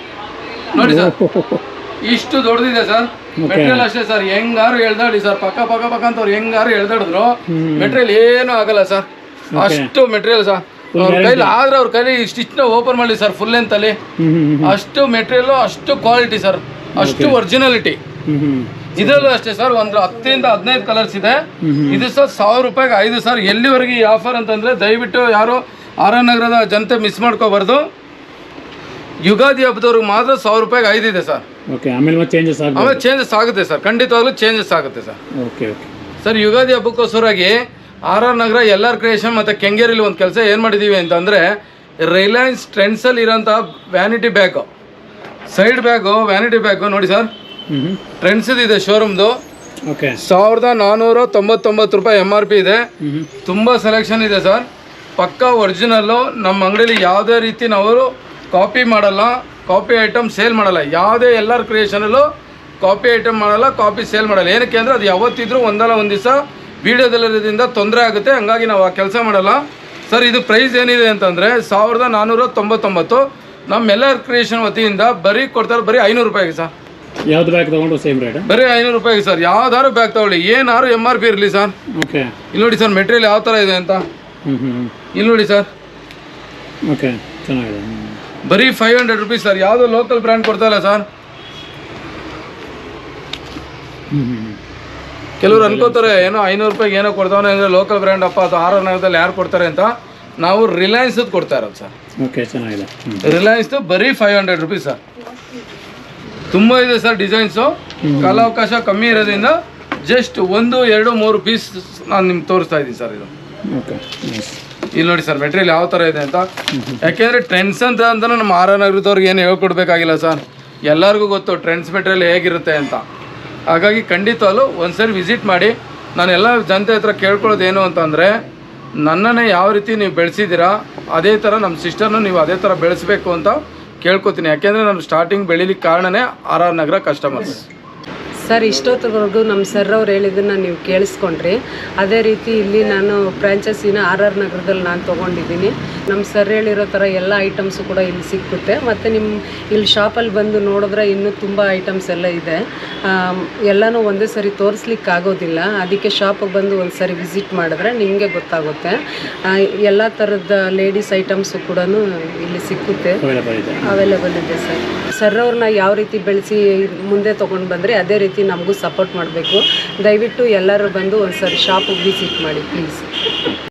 ನೋಡಿ ಸರ್. ಇಷ್ಟು ದೊಡ್ಡದಿದೆ ಸರ್. ಮೆಟೀರಿಯಲ್ ಅಷ್ಟೇ ಸರ್. ಹೆಂಗಾರು ಎಳ್ದಾಡಿ ಸರ್. ಪಕ್ಕ ಪಕ್ಕ ಪಕ್ಕ ಅಂತ ಅವ್ರು ಹೆಂಗಾರು ಎಳ್ದಾಡಿದ್ರು. ಮೆಟೀರಿಯಲ್ ಏನೂ ಆಗಲ್ಲ ಸರ್. ಅಷ್ಟು ಮೆಟೀರಿಯಲ್ ಸರ್. ಅವ್ರ ಕೈಲಿ ಆದ್ರೆ ಅವ್ರ ಕೈಲಿ ಸ್ಟಿಚ್ನ ಓಪನ್ ಮಾಡಿ ಸರ್ ಫುಲ್ ಲೆಂತಲ್ಲಿ ಅಷ್ಟು ಮೆಟೀರಿಯಲ್ ಅಷ್ಟು ಕ್ವಾಲಿಟಿ ಸರ್ ಅಷ್ಟು ಒರಿಜಿನಾಲಿಟಿ ಇದರಲ್ಲೂ ಅಷ್ಟೇ ಸರ್ ಒಂದು ಹತ್ತರಿಂದ ಹದಿನೈದು ಕಲರ್ಸ್ ಇದೆ. ಇದು ಸರ್ ಸಾವಿರ ರೂಪಾಯಿಗೆ ಐದು ಸರ್ ಎಲ್ಲಿವರೆಗೆ ಈ ಆಫರ್ ಅಂತಂದ್ರೆ ದಯವಿಟ್ಟು ಯಾರು ಆರ್ ನಗರದ ಜನತೆ ಮಿಸ್ ಮಾಡ್ಕೋಬಾರ್ದು. ಯುಗಾದಿ ಹಬ್ಬದವ್ರಿಗೆ ಮಾತ್ರ ಸಾವಿರ ರೂಪಾಯಿಗೆ ಐದು ಇದೆ ಸರ್ ಓಕೆ ಆಮೇಲೆ ಮತ್ತೆ ಚೇಂಜಸ್ ಆಮೇಲೆ ಚೇಂಜಸ್ ಆಗುತ್ತೆ ಸರ್ ಖಂಡಿತವಾಗ್ಲೂ ಚೇಂಜಸ್ ಆಗುತ್ತೆ sir okay okay sir Ugadi ಹಬ್ಬಕ್ಕೋಸ್ಕರಾಗಿ R R Nagar L R creation ಮತ್ತು ಕೆಂಗೇರಿಲಿ ಒಂದು ಕೆಲಸ ಏನು ಮಾಡಿದ್ದೀವಿ ಅಂತಂದರೆ ರಿಲಯನ್ಸ್ ಟ್ರೆಂಡ್ಸಲ್ಲಿ ಇರೋಂಥ vanity bag side bag vanity bag ನೋಡಿ ಸರ್. ಟ್ರೆಂಡ್ಸದ್ದು ಇದೆ ಶೋರೂಮ್ದು ಓಕೆ ಸಾವಿರದ ನಾನ್ನೂರ ತೊಂಬತ್ತೊಂಬತ್ತು ರೂಪಾಯಿ ಎಂ ಆರ್ ಪಿ ಇದೆ. ತುಂಬ ಸೆಲೆಕ್ಷನ್ ಇದೆ ಸರ್. ಪಕ್ಕಾ ಒರಿಜಿನಲ್ಲು ನಮ್ಮ ಅಂಗಡಿಯಲ್ಲಿ ಯಾವುದೇ ರೀತಿ ನಾವು ಕಾಪಿ ಮಾಡಲ್ಲ ಕಾಪಿ ಐಟಮ್ ಸೇಲ್ ಮಾಡಲ್ಲ. ಯಾವುದೇ ಎಲ್ಲರ ಕ್ರಿಯೇಷನಲ್ಲೂ ಕಾಪಿ ಐಟಮ್ ಮಾಡಲ್ಲ ಕಾಪಿ ಸೇಲ್ ಮಾಡಲ್ಲ. ಏನಕ್ಕೆ ಅಂದರೆ ಅದು ಯಾವತ್ತಿದ್ರೂ ಒಂದಲ್ಲ ಒಂದು ದಿವಸ ವೀಡಿಯೋದಲ್ಲಿರೋದ್ರಿಂದ ತೊಂದರೆ ಆಗುತ್ತೆ. ಹಂಗಾಗಿ ನಾವು ಆ ಕೆಲಸ ಮಾಡಲ್ಲ. ಸರ್ ಇದು ಪ್ರೈಸ್ ಏನಿದೆ ಅಂತಂದರೆ ಸಾವಿರದ ನಾನ್ನೂರ ತೊಂಬತ್ತೊಂಬತ್ತು. ನಮ್ಮ ಎಲ್ಲರ ಕ್ರಿಯೇಷನ್ ವತಿಯಿಂದ ಬರೀ ಕೊಡ್ತಾರೆ ಬರೀ ಐನೂರು ರೂಪಾಯಿಗೆ ಸರ್. ಯಾವ್ದು ಬ್ಯಾಗ್ ತೊಗೊಂಡು ಸೇಮ್ ರೇಟ್ ಬರೀ ಐನೂರು ರೂಪಾಯಿಗೆ ಸರ್. ಯಾವ್ದಾದ್ರು ಬ್ಯಾಗ್ ತಗೊಳ್ಳಿ. ಏನಾದ್ರು ಎಂ ಆರ್ ಪಿ ಇರಲಿ ಸರ್. ಓಕೆ ಇಲ್ಲಿ ನೋಡಿ ಸರ್ ಮೆಟೀರಿಯಲ್ ಯಾವ ಥರ ಇದೆ ಅಂತ. ಹ್ಞೂ ಹ್ಞೂ ಹ್ಞೂ ಇಲ್ಲಿ ನೋಡಿ ಸರ್. ಓಕೆ ಚೆನ್ನಾಗಿದೆ. ಬರೀ ಫೈವ್ ಹಂಡ್ರೆಡ್ ರುಪೀಸ್ ಸರ್. ಯಾವುದೋ ಲೋಕಲ್ ಬ್ರ್ಯಾಂಡ್ ಕೊಡ್ತಾ ಇಲ್ಲ ಸರ್. ಕೆಲವ್ರು ಅನ್ಕೋತಾರೆ ಏನೋ ಐನೂರು ರೂಪಾಯಿಗೆ ಏನೋ ಕೊಡ್ತಾವೆ ಅಂದರೆ ಲೋಕಲ್ ಬ್ರ್ಯಾಂಡ್ ಅಪ್ಪ ಅದು ಆರ್ ನಗರದಲ್ಲಿ ಯಾರು ಕೊಡ್ತಾರೆ ಅಂತ. ನಾವು ರಿಲಯನ್ಸದ್ದು ಕೊಡ್ತಾ ಇರೋದು ಸರ್. ಓಕೆ ಚೆನ್ನಾಗಿದೆ. ಹ್ಞೂ ರಿಲಯನ್ಸ್ದು ಬರೀ ಫೈವ್ ಹಂಡ್ರೆಡ್ ರುಪೀಸ್ ಸರ್. ತುಂಬ ಇದೆ ಸರ್ ಡಿಸೈನ್ಸು ಕಾಲಾವಕಾಶ ಕಮ್ಮಿ ಇರೋದ್ರಿಂದ ಜಸ್ಟ್ ಒಂದು ಎರಡು ಮೂರು ಪೀಸ್ ನಾನು ನಿಮ್ಗೆ ತೋರಿಸ್ತಾ ಇದ್ದೀನಿ ಸರ್ ಇದು. ಇಲ್ಲಿ ನೋಡಿ ಸರ್ ಮೆಟೀರಿಯಲ್ ಯಾವ ಥರ ಇದೆ ಅಂತ. ಯಾಕೆಂದರೆ ಟ್ರೆಂಡ್ಸ್ ಅಂತ ಅಂದ್ರೆ ನಮ್ಮ ಆರ್ ಆರ್ ನಗರದವ್ರಿಗೆ ಏನು ಹೇಳ್ಕೊಡ್ಬೇಕಾಗಿಲ್ಲ ಸರ್. ಎಲ್ಲರಿಗೂ ಗೊತ್ತು ಟ್ರೆಂಡ್ಸ್ ಮೆಟೀರಿಯಲ್ ಹೇಗಿರುತ್ತೆ ಅಂತ. ಹಾಗಾಗಿ ಖಂಡಿತವಾಗ್ಲೂ ಒಂದ್ಸರಿ ವಿಸಿಟ್ ಮಾಡಿ ನಾನು ಎಲ್ಲ ಜನತೆ ಹತ್ರ ಕೇಳ್ಕೊಳ್ಳೋದು ಏನು ಅಂತಂದರೆ, ನನ್ನನ್ನೇ ಯಾವ ರೀತಿ ನೀವು ಬೆಳೆಸಿದ್ದೀರಾ, ಅದೇ ಥರ ನಮ್ಮ ಸಿಸ್ಟರ್ನು ನೀವು ಅದೇ ಥರ ಬೆಳೆಸಬೇಕು ಅಂತ ಕೇಳ್ಕೊತೀನಿ. ಯಾಕೆಂದರೆ ನಾನು ಸ್ಟಾರ್ಟಿಂಗ್ ಬೆಳಿಲಿಕ್ಕೆ ಕಾರಣನೇ R R Nagar customers sir ಇಷ್ಟೊತ್ತವರೆಗೂ ನಮ್ಮ ಸರ್ ಅವ್ರು ಹೇಳಿದ್ದನ್ನು ನೀವು ಕೇಳಿಸ್ಕೊಂಡ್ರಿ. ಅದೇ ರೀತಿ ಇಲ್ಲಿ ನಾನು ಫ್ರಾಂಚೈಸಿನ ಆರ್ ಆರ್ ನಗರದಲ್ಲಿ ನಾನು ತೊಗೊಂಡಿದ್ದೀನಿ. ನಮ್ಮ ಸರ್ ಹೇಳಿರೋ ಥರ ಎಲ್ಲ ಐಟಮ್ಸು ಕೂಡ ಇಲ್ಲಿ ಸಿಕ್ಕುತ್ತೆ ಮತ್ತು ನಿಮ್ಮ ಇಲ್ಲಿ ಶಾಪಲ್ಲಿ ಬಂದು ನೋಡಿದ್ರೆ ಇನ್ನೂ ತುಂಬ ಐಟಮ್ಸ್ ಎಲ್ಲ ಇದೆ. ಎಲ್ಲನೂ ಒಂದೇ ಸರಿ ತೋರಿಸ್ಲಿಕ್ಕೆ ಆಗೋದಿಲ್ಲ ಅದಕ್ಕೆ ಶಾಪಿಗೆ ಬಂದು ಒಂದು ಸರಿ ವಿಸಿಟ್ ಮಾಡಿದ್ರೆ ನಿಮಗೆ ಗೊತ್ತಾಗುತ್ತೆ. ಎಲ್ಲ ಥರದ ಲೇಡೀಸ್ ಐಟಮ್ಸು ಕೂಡ ಇಲ್ಲಿ ಸಿಕ್ಕುತ್ತೆ ಅವೈಲೇಬಲ್ ಇದೆ. ಅವೈಲೇಬಲ್ ಇದೆ ಸರ್ ಸರ್ ಅವ್ರನ್ನ ಯಾವ ರೀತಿ ಬೆಳೆಸಿ ಮುಂದೆ ತೊಗೊಂಡು ಬಂದರೆ ಅದೇ ರೀತಿ ನಮಗೂ ಸಪೋರ್ಟ್ ಮಾಡಬೇಕು. ದಯವಿಟ್ಟು ಎಲ್ಲರೂ ಬಂದು ಒಂದು ಸರಿ ಶಾಪಿಗೆ ವಿಸಿಟ್ ಮಾಡಿ ಪ್ಲೀಸ್